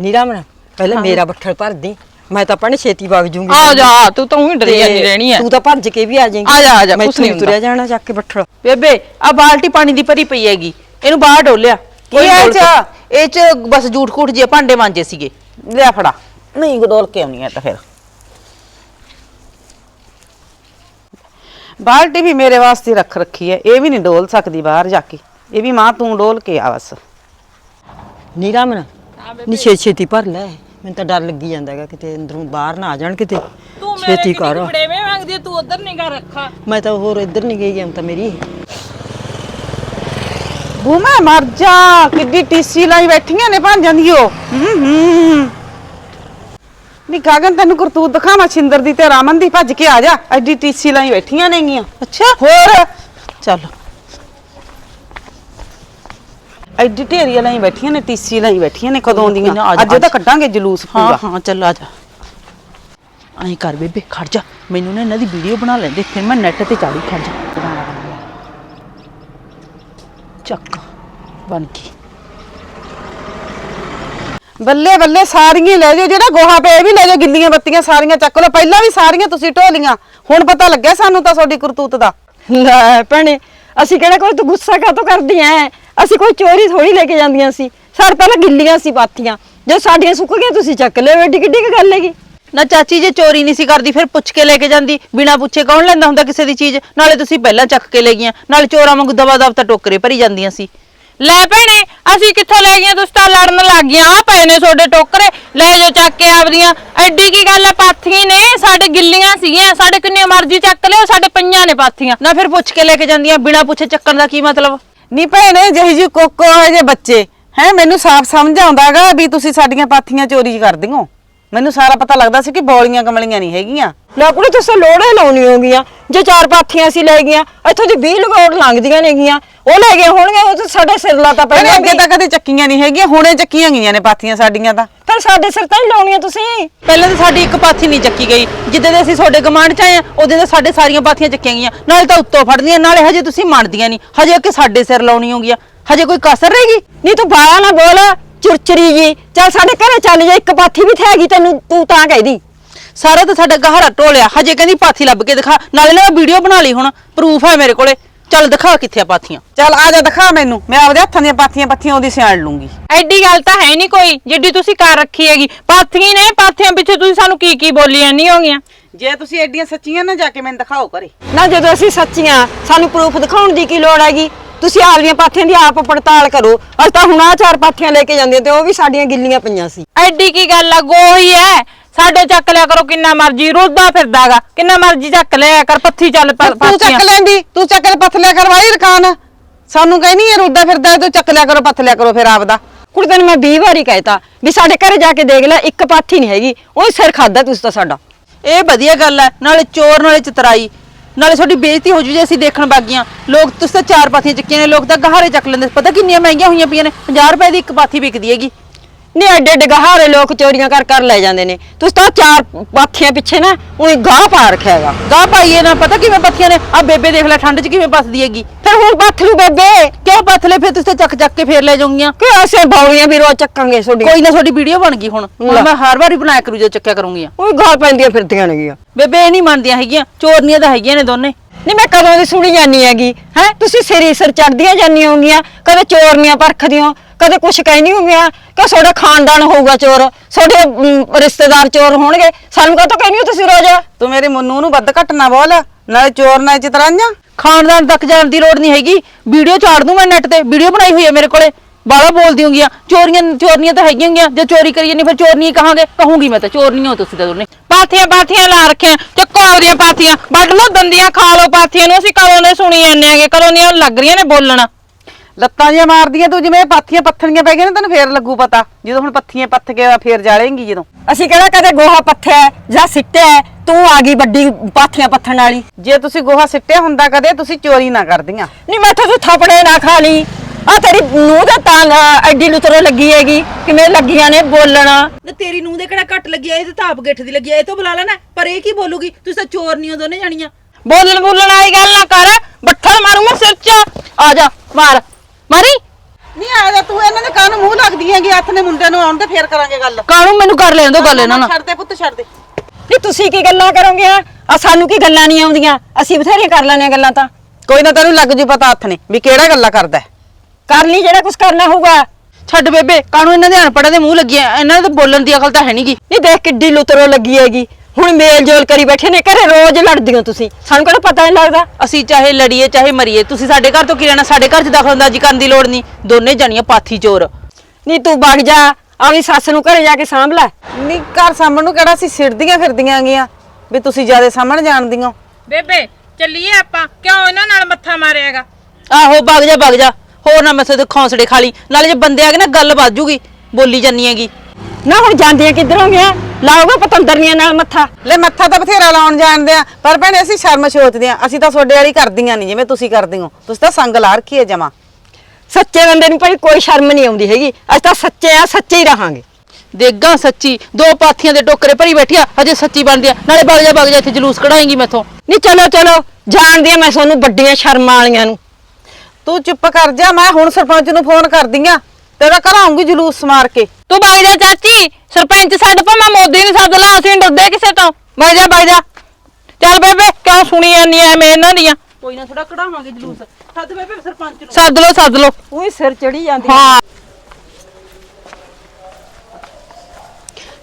ਨੀਰਾਮਨ ਪਹਿਲਾਂ ਮੇਰਾ ਬੱਠਲ ਭਰ ਦੇ ਮੈਂ ਤਾਂ ਪਣ ਛੇਤੀ ਵਗ ਜੂੰਗੀ। ਆ ਜਾ ਤੂੰ ਤਾਂ ਉਹੀ ਡਰੀ ਜਾਂਦੀ ਰਹਿਣੀ ਆ। ਤੂੰ ਤਾਂ ਭੱਜ ਕੇ ਵੀ ਆ ਜਾਏਂਗੀ। ਆ ਜਾ, ਆ ਜਾ, ਮੈਂ ਕੁਛ। ਤੁਰਿਆ ਜਾਣਾ ਚੱਕ ਕੇ ਬੱਠਲ। ਬੇਬੇ ਆ ਬਾਲਟੀ ਪਾਣੀ ਦੀ ਭਰੀ ਪਈ ਹੈਗੀ ਇਹਨੂੰ ਬਾਹਰ ਡੋਲਿਆ। ਇਹ 'ਚ? ਇਹ ਚ ਬਸ ਜੂਠ ਕੂਠ ਜੇ ਭਾਂਡੇ ਮਾਂਜੇ ਸੀਗੇ। ਲਿਆ ਫੜਾ। ਨਹੀਂ ਗਡੋਲ ਕੇ ਆਉਣੀ ਹੈ ਤਾਂ ਫਿਰ। ਬਾਲਟੀ ਵੀ ਮੇਰੇ ਵਾਸਤੇ ਰੱਖ ਰੱਖੀ ਹੈ। ਇਹ ਵੀ ਨਹੀਂ ਡੋਲ ਸਕਦੀ ਬਾਹਰ ਜਾ ਕੇ। ਇਹ ਵੀ ਮਾਂ ਤੂੰ ਡੋਲ ਕੇ ਆ ਬਸ। ਨੀਰਾਮਨ ਨੀ ਛੇ ਛੇਤੀ ਭਰ ਲੈ। ਮੈਨੂੰ ਤਾਂ ਡਰ ਲੱਗੀ ਜਾਂਦਾ ਹੈਗਾ ਕਿਤੇ ਅੰਦਰੋਂ ਬਾਹਰ ਨਾ ਆ ਜਾਣ ਕਿਤੇ। ਛੇਤੀ ਕਰ ਬੜੇਵੇਂ ਮੰਗਦੀ ਤੂੰ ਉਧਰ ਨਿਗਾ ਰੱਖਾ। ਮੈਂ ਤਾਂ ਹੋਰ ਇੱਧਰ ਨਹੀਂ ਗਈ ਹੁਣ ਤਾਂ ਮੇਰੀ। ਬੂਮਾ ਮਰ ਜਾ। ਕਿੱਡੀ ਟੀਸੀ ਲਾਈ ਬੈਠੀਆਂ ਨੇ ਭਾਂ ਜਾਂਦੀਓ ਹੂੰ ਹੂੰ। ਨੀ ਗਗਨ ਤੈਨੂੰ ਕਰਤੂਤ ਦਿਖਾਵਾਂ ਛਿੰਦਰ ਦੀ ਤੇ ਰਾਮਨ ਦੀ ਭੱਜ ਕੇ ਆ ਜਾ। ਐਡੀ ਟੀਸੀ ਲਾਈ ਬੈਠੀਆਂ ਨੇਗੀਆਂ। ਅੱਛਾ। ਹੋਰ? ਚੱਲ। ਐਡੀ ਢੇਰੀਆਂ ਲਾਈ ਬੈਠੀਆਂ ਨੇ ਟੀਸੀ ਲਾਈ ਬੈਠੀਆਂ ਨੇ ਕਦੋਂ ਦੀਆਂ। ਅੱਜ ਤਾਂ। ਕੱਢਾਂਗੇ ਜਲੂਸ ਹਾਂ ਪੂਰਾ। ਹਾਂ ਚੱਲ ਆ ਜਾ। ਐਂ ਕਰ ਬੇਬੇ ਖੜ ਜਾ। ਮੈਨੂੰ ਨਾ ਇਹਨਾਂ ਦੀ ਵੀਡੀਓ ਬਣਾ ਲੈਂਦੇ ਫਿਰ ਮੈਂ ਨੈਟ ਤੇ ਚਾੜੂ ਖੜ ਜਾ। ਚੱਕ। ਬਣ ਗਈ। ਬੱਲੇ ਬੱਲੇ ਸਾਰੀਆਂ ਲੈ ਜਾਓ ਜਿਹੜਾ ਗੋਹਾ ਪਿਆ ਇਹ ਵੀ ਲੈ ਜਾਓ ਗਿੱਲੀਆਂ ਬੱਤੀਆਂ ਸਾਰੀਆਂ ਚੱਕ ਲਓ। ਪਹਿਲਾਂ ਵੀ ਸਾਰੀਆਂ ਤੁਸੀਂ ਢੋਲੀਆਂ ਹੁਣ ਪਤਾ ਲੱਗਿਆ ਸਾਨੂੰ ਤਾਂ ਤੁਹਾਡੀ ਕਰਤੂਤ ਦਾ। ਲੈ ਭੈਣੇ ਅਸੀਂ ਕਿਹੜਾ ਕੋਈ ਤੂੰ ਗੁੱਸਾ ਕਾਤੋਂ ਕਰਦੀ ਐ? ਅਸੀਂ ਕੋਈ ਚੋਰੀ ਥੋੜੀ ਲੈ ਕੇ ਜਾਂਦੀਆਂ ਸੀ। ਸਾਡੇ ਪਹਿਲਾਂ ਗਿੱਲੀਆਂ ਸੀ ਪਾਥੀਆਂ। ਜੇ ਸਾਡੀਆਂ ਸੁੱਕ ਗਈਆਂ ਤੁਸੀਂ ਚੱਕ ਲਿਓ ਏਡੀ ਕਿੱਡੀ ਕੁ ਗੱਲ ਹੈਗੀ? ਨਾ ਚਾਚੀ ਜੇ ਚੋਰੀ ਨਹੀਂ ਸੀ ਕਰਦੀ ਫਿਰ ਪੁੱਛ ਕੇ ਲੈ ਕੇ ਜਾਂਦੀ। ਬਿਨਾ ਪੁੱਛੇ ਕੌਣ ਲੈਂਦਾ ਹੁੰਦਾ ਕਿਸੇ ਦੀ ਚੀਜ਼? ਨਾਲੇ ਤੁਸੀਂ ਪਹਿਲਾਂ ਚੱਕ ਕੇ ਲੈ ਗਈਆਂ। ਨਾਲੇ ਚੋਰਾਂ ਵਾਂਗੂ ਦਵਾ ਦਵ ਤਾਂ ਟੋਕਰੇ ਭਰੀ ਜਾਂਦੀਆਂ ਸੀ। ਲੈ ਭੈਣੇ ਅਸੀਂ ਕਿੱਥੋਂ ਲੈ ਗਈਆਂ? ਤੁਸੀਂ ਤਾਂ ਲੜਨ ਲੱਗ ਗਈਆਂ। ਆ ਪਏ ਨੇ ਤੁਹਾਡੇ ਟੋਕਰੇ। ਲੈ ਜਾਓ ਚੱਕ ਕੇ ਆਪਦੀਆਂ। ਐਡੀ ਕੀ ਗੱਲ ਹੈ ਪਾਥੀਆਂ ਨੇ ਸਾਡੇ ਗਿੱਲੀਆਂ ਸੀਗੀਆਂ। ਸਾਡੇ ਕਿੰਨੇ ਮਰਜ਼ੀ ਚੱਕ ਲਿਓ ਸਾਡੇ ਪਈਆਂ ਨੇ ਪਾਥੀਆਂ। ਨਾ ਫਿਰ ਪੁੱਛ ਕੇ ਲੈ ਕੇ ਜਾਂਦੀਆਂ ਬਿਨਾ ਪੁੱਛੇ ਚੱਕਣ ਦਾ ਕੀ ਮਤਲਬ? ਨਹੀਂ ਭੈਣੇ ਜਿਹੀ ਜੀ ਕੋਕੋ ਹੈ ਜੇ ਬੱਚੇ ਹੈ ਮੈਨੂੰ ਸਾਫ਼ ਸਮਝ ਆਉਂਦਾਗਾ ਵੀ ਤੁਸੀਂ ਸਾਡੀਆਂ ਪਾਥੀਆਂ ਚੋਰੀ ਕਰਦੀਆਂ। ਮੈਨੂੰ ਸਾਰਾ ਪਤਾ ਲੱਗਦਾ ਸੀ ਕਿ ਬੌਲੀਆਂ ਕਮਲੀਆਂ ਨਹੀਂ ਹੈਗੀਆਂ। ਲੈ ਕੁੜੇ ਤੁਸੀਂ ਲੋੜੇ ਲਾਉਣੀ ਹੋਗੀਆਂ। ਜੇ ਚਾਰ ਪਾਥੀਆਂ ਅਸੀਂ ਲੈ ਗਈਆਂ ਇੱਥੋਂ ਦੀ 20 ਲਗੋੜ ਲੰਘਦੀਆਂ ਨੇਗੀਆਂ ਉਹ ਲੈ ਗਏ ਹੋਣਗੇ ਉਹ ਤਾਂ ਸਾਡੇ ਸਿਰ ਲਾਤਾ ਪਹਿਲਾਂ ਅੱਗੇ ਤਾਂ ਕਦੇ ਚੱਕੀਆਂ ਨਹੀਂ ਹੈਗੀਆਂ ਹੁਣੇ ਚੱਕੀਆਂ ਗਈਆਂ ਨੇ ਪਾਥੀਆਂ ਸਾਡੀਆਂ ਤਾਂ। ਫਿਰ ਸਾਡੇ ਸਿਰ ਤਾਂ ਹੀ ਲਾਉਣੀਆਂ ਤੁਸੀਂ। ਪਹਿਲਾਂ ਤਾਂ ਸਾਡੀ ਇੱਕ ਪਾਥੀ ਨਹੀਂ ਚੱਕੀ ਗਈ। ਜਿੱਦੇ ਦੇ ਅਸੀਂ ਤੁਹਾਡੇ ਗਮਾਂਡ ਚ ਆਏ ਆ ਉਹਦੇ ਤਾਂ ਸਾਡੇ ਸਾਰੀਆਂ ਪਾਥੀਆਂ ਚੱਕੀਆਂ ਗਈਆਂ। ਨਾਲੇ ਤਾਂ ਉੱਤੋਂ ਫੜਦੀਆਂ ਨਾਲੇ ਹਜੇ ਤੁਸੀਂ ਮੰਨਦੀਆਂ ਨਹੀਂ। ਹਜੇ ਕਿ ਸਾਡੇ ਸਿਰ ਲਾਉਣੀ ਹੋਗੀਆਂ ਹਜੇ ਕੋਈ ਕਸਰ ਰਹੇਗੀ? ਨਹੀਂ ਤੂੰ ਬਾਲਾ ਨਾ ਬੋਲ। ਚੁਰਚਰੀ ਜੀ। ਚੱਲ ਸਾਡੇ ਘਰੇ ਚੱਲ ਜਾ ਇੱਕ ਪਾਥੀ ਵੀ ਥੈਗੀ ਤੈਨੂੰ ਤੂੰ ਤਾਂ ਕਹਿਦੀ। ਸਾਰਾ ਤਾਂ ਸਾਡਾ ਗਹਾਰਾ ਢੋਲਿਆ ਹਜੇ ਕਹਿੰਦੀ ਪਾਥੀ ਲੱਭ ਕੇ ਦਿਖਾ ਨਾਲੇ ਨਾ ਵੀਡੀਓ ਬਣਾ ਲਈ ਹੁਣ ਪ੍ਰੂਫ ਹੈ ਮੇਰੇ ਕੋਲੇ। ਚੱਲ ਦਿਖਾ ਕਿੱਥੇ ਆ ਪਾਥੀਆਂ। ਚੱਲ ਆ ਜਾ ਦਿਖਾ ਮੈਨੂੰ ਮੈਂ ਆਪਦੇ ਹੱਥਾਂ ਦੀਆਂ ਪਾਥੀਆਂ ਪੱਥੀਆਂ ਉਹਦੀ ਸਿਆਣ ਲੂੰਗੀ। ਐਡੀ ਗੱਲ ਤਾਂ ਹੈ ਨਹੀਂ ਕੋਈ ਜਿੱਡੀ ਤੁਸੀਂ ਕਰ ਰੱਖੀ ਹੈਗੀ। ਪਾਥੀਆਂ ਨੇ ਪਾਥੀਆਂ ਪਿੱਛੇ ਤੁਸੀਂ ਸਾਨੂੰ ਕੀ ਕੀ ਬੋਲੀ ਜਾਂਦੀ ਹੋਗੀਆਂ ਜੇ ਤੁਸੀਂ ਐਡੀਆਂ ਸੱਚੀਆਂ ਨਾ ਜਾ ਕੇ ਮੈਨੂੰ ਦਿਖਾਓ ਘਰੇ। ਨਾ ਜਦੋਂ ਅਸੀਂ ਸੱਚੀਆਂ ਸਾਨੂੰ ਪ੍ਰੂਫ ਦਿਖਾਉਣ ਦੀ ਕੀ ਲੋੜ ਹੈਗੀ? ਤੁਸੀਂ ਆਪਦੀਆਂ ਪਾਥੀਆਂ ਦੀ ਆਪ ਪੜਤਾਲ ਕਰੋ। ਅਸੀਂ ਤਾਂ ਹੁਣ ਆ ਚਾਰ ਪਾਥੀਆਂ ਲੈ ਕੇ ਜਾਂਦੇ ਤੇ ਉਹ ਵੀ ਸਾਡੀਆਂ ਗਿੱਲੀਆਂ ਪਈਆਂ ਸੀ। ਐਡੀ ਕੀ ਗੱਲ ਆ ਗੋਹੀ ਐ। ਸਾਡੇ ਚੱਕ ਲਿਆ ਕਰੋ ਕਿੰਨਾ ਮਰਜ਼ੀ ਰੋਦਾ ਫਿਰਦਾਗਾ। ਕਿੰਨਾ ਮਰਜ਼ੀ ਚੱਕ ਲਿਆ ਕਰ ਪੱਥੀ ਚੱਲ ਪ- ਤੂੰ ਪਾਥੀਆਂ। ਚੱਕ ਲੈਂਦੀ ਤੂੰ ਚੱਕ ਲੈ ਪੱਥ ਲਿਆ ਕਰਵਾਈ ਰਕਾਨ ਸਾਨੂੰ ਕਹਿੰਦੀ ਇਹ ਰੋਦਾ ਫਿਰਦਾ ਹੈ, ਤੂੰ ਚੱਕ ਲਿਆ ਕਰੋ ਪੱਥ ਲਿਆ ਕਰੋ ਫਿਰ ਆਪਦਾ। ਕੁੜੀ ਤੈਨੂੰ ਮੈਂ 20 ਵਾਰੀ ਕਹਿਤਾ ਵੀ ਸਾਡੇ ਘਰੇ ਜਾ ਕੇ ਦੇਖ ਲੈ ਇੱਕ ਪਾਥੀ ਨਹੀਂ ਹੈਗੀ ਉਹ ਸਿਰ ਖਾਦਾ ਤੁਸੀਂ ਤਾਂ ਸਾਡਾ। ਇਹ ਵਧੀਆ ਗੱਲ ਹੈ ਨਾਲੇ ਚੋਰ ਨਾਲੇ ਚਤਰਾਈ। ਨਾਲੇ ਤੁਹਾਡੀ ਬੇਇੱਜ਼ਤੀ ਹੋ ਜੂ ਜੇ ਅਸੀਂ ਦੇਖਣ ਬਾਗੀਆਂ ਲੋਕ ਤੁਸੀਂ ਤਾਂ ਚਾਰ ਪਾਥੀਆਂ ਚੱਕੀਆਂ ਨੇ, ਲੋਕ ਤਾਂ ਗਹਾਰੇ ਚੱਕ ਲੈਂਦੇ। ਪਤਾ ਕਿੰਨੀਆਂ ਮਹਿੰਗੀਆਂ ਹੋਈਆਂ ਪਈਆਂ ਨੇ? 50 ਰੁਪਏ ਦੀ ਇੱਕ ਪਾਥੀ ਵਿਕਦੀ ਹੈਗੀ। ਨਹੀਂ ਐਡੇ ਐਡੇ ਗਹਾਰੇ ਲੋਕ ਚੋਰੀਆਂ ਕਰ ਕਰ ਲੈ ਜਾਂਦੇ ਨੇ। ਤੁਸੀਂ ਤਾਂ ਚਾਰ ਪਾਥੀਆਂ ਪਿੱਛੇ ਨਾ ਉਹੀ ਗਾਹ ਪਾ ਰੱਖਿਆ ਹੈਗਾ। ਗਾਹ ਪਾਈਏ ਨਾ ਪਤਾ ਕਿਵੇਂ ਪੱਥੀਆਂ ਨੇ? ਆ ਬੇਬੇ ਦੇਖ ਲੈ ਠੰਡ 'ਚ ਕਿਵੇਂ ਪੱਥਦੀ ਹੈਗੀ। ਫਿਰ ਹੁਣ ਪੱਥ ਲੂ ਬੇਬੇ। ਕਿਉਂ ਪੱਥ ਲੈ ਫਿਰ ਤੁਸੀਂ ਚੱਕ ਚੱਕ ਕੇ ਫੇਰ ਲੈ ਜਾਓਗੀਆਂ। ਕਿ ਅਸੀਂ ਬੌਲੀਆਂ ਵੀ ਰੋਜ਼ ਚੱਕਾਂਗੇ ਤੁਹਾਡੀ ਕੋਈ ਨਾ ਤੁਹਾਡੀ ਵੀਡੀਓ ਬਣ ਗਈ ਹੁਣ। ਮੈਂ ਹਰ ਵਾਰੀ ਬਣਾਇਆ ਕਰੂ ਜੋ ਚੱਕਿਆ ਕਰੂੰਗੀ ਉਹ ਗਾਲ ਪੈਂਦੀਆਂ ਫਿਰਦੀਆਂ ਨੇਗੀਆਂ ਬੇਬੇ ਇਹ ਨਹੀਂ ਮੰਨਦੀਆਂ ਹੈਗੀਆਂ। ਚੋਰਨੀਆਂ ਤਾਂ ਹੈਗੀਆਂ ਨੇ ਦੋਨੇ। ਨਹੀਂ ਮੈਂ ਕਦੋਂ ਦੀ ਸੁਣੀ ਜਾਨੀ ਹੈਗੀ? ਹੈ? ਤੁਸੀਂ ਸਿਰੇ ਸਿਰ ਚੜਦੀਆਂ ਜਾਂਦੀਆਂ ਹੋਗੀਆਂ। ਕਦੇ ਚੋਰਨੀਆਂ ਪਰਖਦੀਆਂ ਕਦੇ ਕੁਛ ਕਹਿੰਦੀ ਹੋਗੀਆਂ ਕਿ ਤੁਹਾਡਾ ਖਾਨਦਾਨ ਹੋਊਗਾ ਚੋਰ ਤੁਹਾਡੇ ਅਮ, ਰਿਸ਼ਤੇਦਾਰ ਚੋਰ ਹੋਣਗੇ। ਸਾਨੂੰ ਕਾਹਤੋਂ ਕਹਿੰਦੀ ਹੋ ਤੁਸੀਂ ਰੋਜ਼? ਤੂੰ ਮੇਰੇ ਮਨੂੰ ਨੂੰ ਵੱਧ ਘੱਟ ਨਾ ਬੋਲ ਨਾਲੇ ਚੋਰ ਨਾ ਚਤਰਾਈਆਂ ਖਾਨਦਾਨ ਤੱਕ ਜਾਣ ਦੀ ਲੋੜ ਨਹੀਂ ਹੈਗੀ। ਵੀਡੀਓ ਚਾੜ ਦੂੰ ਮੈਂ ਨੈਟ ਤੇ ਵੀਡੀਓ ਬਣਾਈ ਹੋਈ ਹੈ ਮੇਰੇ ਕੋਲੇ। ਬਾਲਾ ਬੋਲਦੀ ਹੋਗੀਆਂ। ਚੋਰੀਆਂ ਚੋਰਨੀਆਂ ਤਾਂ ਹੈਗੀਆਂ ਗੀਆਂ ਜੇ ਚੋਰੀ ਕਰੀਏ ਨਹੀਂ ਫਿਰ ਚੋਰਨੀ ਕਹਾਂਗੇ। ਕਹੂੰਗੀ ਮੈਂ ਤਾਂ ਚੋਰਨੀਆਂ ਹੋ ਤੁਸੀਂ ਤਾਂ ਦੋਨੇ। ਪਾਥੀਆਂ ਪਾਥੀਆਂ ਲਾ ਰੱਖਿਆ। ਚੱਕੋ ਆਪਦੀਆਂ ਪਾਥੀਆਂ। ਵੱਢ ਲਓ ਦੰਦੀਆਂ ਖਾ ਲਓ ਪਾਥੀਆਂ ਨੂੰ। ਅਸੀਂ ਕਦੋਂ ਦੇ ਸੁਣੀ ਜਾਂਦੇ ਆਂਗੇ ਕਦੋਂ ਦੀਆਂ ਲੱਗ ਰਹੀਆਂ ਨੇ ਬੋਲਣ। ਲੱਤਾਂ ਜਿਹੀਆਂ ਮਾਰਦੀਆਂ ਤੂੰ ਜਿਵੇਂ ਪਾਥੀਆਂ ਪੱਥਣੀਆਂ ਪੈ ਗਈਆਂ ਨੇ ਤੈਨੂੰ ਫੇਰ ਲੱਗੂ ਪਤਾ। ਜਦੋਂ ਹੁਣ ਪੱਥੀਆਂ ਪੱਥ ਕੇ ਫੇਰ ਜਾਲੇਂਗੀ ਜਦੋਂ। ਅਸੀਂ ਕਿਹੜਾ ਕਦੇ ਗੋਹਾ ਪੱਥਿਆ ਹੈ ਜਾਂ ਸਿੱਟਿਆ ਹੈ, ਤੂੰ ਆ ਗਈ ਵੱਡੀ ਪਾਥੀਆਂ ਪੱਥਣ ਵਾਲੀ। ਜੇ ਤੁਸੀਂ ਗੋਹਾ ਸਿੱਟਿਆ ਹੁੰਦਾ ਕਦੇ ਤੁਸੀਂ ਚੋਰੀ ਨਾ ਕਰਦੀਆਂ। ਨਹੀਂ ਮੈਂ ਤਾਂ ਥਾਪੜੇ ਨਾ ਖਾ ਲਈ। ਆ ਤੇਰੀ ਨੂੰਹ ਦਾ ਤਾਂ ਐਡੀ ਲੁਤਰੋ ਲੱਗੀ ਹੈਗੀ। ਕਿਵੇਂ ਲੱਗੀਆਂ ਨੇ ਬੋਲਣ। ਨਾ ਤੇਰੀ ਨੂੰ ਦੇ ਕਿਹੜਾ ਘੱਟ ਲੱਗਿਆ ਇਹ ਤੇ ਤਾਪ ਗਿੱਠ ਦੀ ਲੱਗੀ ਇਹ ਤੋਂ ਬੁਲਾ ਲੈਣਾ। ਪਰ ਇਹ ਕੀ ਬੋਲੂਗੀ? ਤੁਸੀਂ ਤਾਂ ਚੋਰਨੀਆਂ ਦੋਨੇ ਜਾਣੀਆਂ। ਬੋਲਣ ਬੋਲਣ ਵਾਲੀ ਗੱਲ ਨਾ ਕਰ। ਬੱਠਲ ਮਾਰੂ ਮੈਂ ਸਿਰ 'ਚ। ਆ ਜਾ ਮਾਰ। ਮਾਰੀ? ਨਹੀਂ ਆ ਜਾ ਤੂੰ ਇਹਨਾਂ ਦੇ ਕੰਨ ਮੂੰਹ ਲੱਗਦੀ ਹੈਗੀ ਹੱਥ ਨੇ ਮੁੰਡੇ ਨੂੰ ਆਉਣ ਤੇ ਫੇਰ ਕਰਾਂਗੇ ਗੱਲ। ਕਾਣੂ ਮੈਨੂੰ ਕਰ ਲੈਣ ਦੋ ਗੱਲ ਇਹਨਾਂ ਨਾਲ? ਛੱਡ ਦੇ ਪੁੱਤ ਛੱਡ ਦੇ। ਨਹੀਂ ਤੁਸੀਂ ਕੀ ਗੱਲਾਂ ਕਰੋਗੇ ਆ ਸਾਨੂੰ ਕੀ ਗੱਲਾਂ ਨਹੀਂ ਆਉਂਦੀਆਂ? ਅਸੀਂ ਬਥੇਰੀਆਂ ਕਰ ਲੈਣੀਆਂ ਗੱਲਾਂ ਤਾਂ। ਕੋਈ ਨਾ ਤੈਨੂੰ ਲੱਗ ਜੂ ਪਤਾ ਹੱਥ ਨੇ ਵੀ ਕਿਹੜਾ ਗੱਲਾਂ ਕਰਦਾ ਹੈ। ਕਰ ਲਈ ਜਿਹੜਾ ਕੁਝ ਕਰਨਾ ਹੋਊਗਾ। ਛੱਡ ਬੇਬੇ ਕਾਣੂ ਇਹਨਾਂ ਦੇ ਅਨਪੜ੍ਹਾਂ ਦੇ ਮੂੰਹ ਲੱਗੀ ਐ ਇਹਨਾਂ ਦੇ ਬੋਲਣ ਦੀ ਅਕਲ ਤਾਂ ਹੈ ਨਹੀਂਗੀ ਨਹੀਂ ਦੇਖ ਕਿੱਡੀ ਲੁਤਰੋ ਲੱਗੀ ਹੈਗੀ। ਹੁਣ ਮੇਲ ਜੋਲ ਕਰੀ ਬੈਠੇ ਨੇ ਘਰੇ ਰੋਜ਼ ਲੜਦੀਆਂ ਤੁਸੀਂ। ਸਾਨੂੰ ਕਿਹੜਾ ਪਤਾ ਨਹੀਂ ਲੱਗਦਾ? ਅਸੀਂ ਚਾਹੇ ਲੜੀਏ ਚਾਹੇ ਮਰੀਏ ਤੁਸੀਂ ਸਾਡੇ ਘਰ ਤੋਂ ਕੀ ਲੈਣਾ? ਸਾਡੇ ਘਰ 'ਚ ਦਖਲਅੰਦਾਜ਼ੀ ਕਰਨ ਦੀ ਲੋੜ ਨਹੀਂ ਦੋਨੇ ਜਾਣੀਆਂ ਪਾਥੀ ਚੋਰ। ਨਹੀਂ ਤੂੰ ਵਗ ਜਾ। ਆਪਣੀ ਸੱਸ ਨੂੰ ਘਰੇ ਜਾ ਕੇ ਸਾਂਭ ਲੈ। ਨਹੀਂ ਘਰ ਸਾਂਭਣ ਨੂੰ ਕਿਹੜਾ ਸੀ ਸਿਰਦੀਆਂ ਫਿਰਦੀਆਂ ਗੀਆਂ ਵੀ ਤੁਸੀਂ ਜ਼ਿਆਦਾ ਸਾਂਭਣ ਜਾਣਦੀਆਂ ਹੋ। ਬੇਬੇ ਚੱਲੀਏ ਆਪਾਂ। ਕਿਉਂ ਇਹਨਾਂ ਨਾਲ ਮੱਥਾ ਮਾਰਿਆਗਾ ਆਹੋ ਵਗ ਜਾ ਵਗ ਜਾ। ਹੋਰ ਨਾ ਮੈਥੇ ਤੇ ਖੌਂਸੜੇ ਖਾਲੀ ਨਾਲੇ ਜੇ ਬੰਦੇ ਆ ਗਏ ਨਾ ਗੱਲ ਬਾਜੂਗੀ ਬੋਲੀ ਜਾਨੀ ਹੈਗੀ। ਨਾ ਹੁਣ ਜਾਂਦੀਆਂ ਕਿੱਧਰੋਂ ਗਿਆ ਲਾਓਗਾ ਪਤੰਦਰਨੀਆਂ ਨਾਲ ਮੱਥਾ? ਲੈ ਮੱਥਾ ਤਾਂ ਬਥੇਰਾ ਲਾਉਣ ਜਾਣਦੇ ਆ ਪਰ ਭੈਣੇ ਅਸੀਂ ਸ਼ਰਮ ਛੋਚਦੇ ਆ ਅਸੀਂ ਤਾਂ ਤੁਹਾਡੇ ਵਾਲੀ ਕਰਦੀਆਂ ਨਹੀਂ ਜਿਵੇਂ ਤੁਸੀਂ ਕਰਦੇ ਹੋ। ਤੁਸੀਂ ਤਾਂ ਸੰਗ ਲਾ ਰੱਖੀ ਹੈ ਜਮਾ। ਸੱਚੇ ਬੰਦੇ ਨੂੰ ਭਾਈ ਕੋਈ ਸ਼ਰਮ ਨਹੀਂ ਆਉਂਦੀ ਹੈਗੀ। ਅਸੀਂ ਤਾਂ ਸੱਚੇ ਆ ਸੱਚੇ ਹੀ ਰਹਾਂਗੇ। ਦੇਗਾ ਸੱਚੀ ਦੋ ਪਾਥੀਆਂ ਦੇ ਟੋਕਰੇ ਭਰੀ ਬੈਠੀ ਆ ਹਜੇ ਸੱਚੀ ਬਣਦੀ ਆ। ਨਾਲੇ ਵਗ ਜਾ ਵਗ ਜਾ ਇੱਥੇ ਜਲੂਸ ਕਢਾਏਂਗੀ ਮੈਥੋਂ। ਨਹੀਂ ਚਲੋ ਚਲੋ ਜਾਣਦੀ ਆ ਮੈਂ ਤੁਹਾਨੂੰ ਵੱਡੀਆਂ ਸ਼ਰਮਾਂ ਵਾਲੀਆਂ ਨੂੰ। ਤੂੰ ਚੁੱਪ ਕਰ ਜਾ ਮੈਂ ਹੁਣ ਸਰਪੰਚ ਨੂੰ ਫੋਨ ਕਰਦੀ ਆ। ਤੇਰਾ ਘਰਾਉਂਗੀ ਜਲੂਸ ਮਾਰ ਕੇ। ਤੂੰ ਬਾਈ ਜਾ ਚਾਚੀ ਸਰਪੰਚ ਛੱਡ ਪਾ ਮੈਂ ਮੋਦੀ ਨੂੰ ਸੱਦ ਲਾ ਅਸੀਂ ਡਰਦੇ ਕਿਸੇ ਤੋਂ। ਬਾਈ ਜਾ ਬਾਈ ਜਾ। ਚੱਲ ਬੇਬੇ ਕਿਉਂ ਸੁਣੀ ਜਾਂਦੀ ਐ ਮੈਂ ਇਹਨਾਂ ਦੀਆਂ? ਕੋਈ ਨਾ ਥੋੜਾ ਕਢਾਵਾਂਗੇ ਜਲੂਸ। ਸੱਦ ਬੇਬੇ ਸਰਪੰਚ ਨੂੰ। ਸੱਦ ਲੋ ਸੱਦ ਲੋ ਉਹੀ ਸਿਰ ਚੜੀ ਜਾਂਦੀ। ਹਾਂ।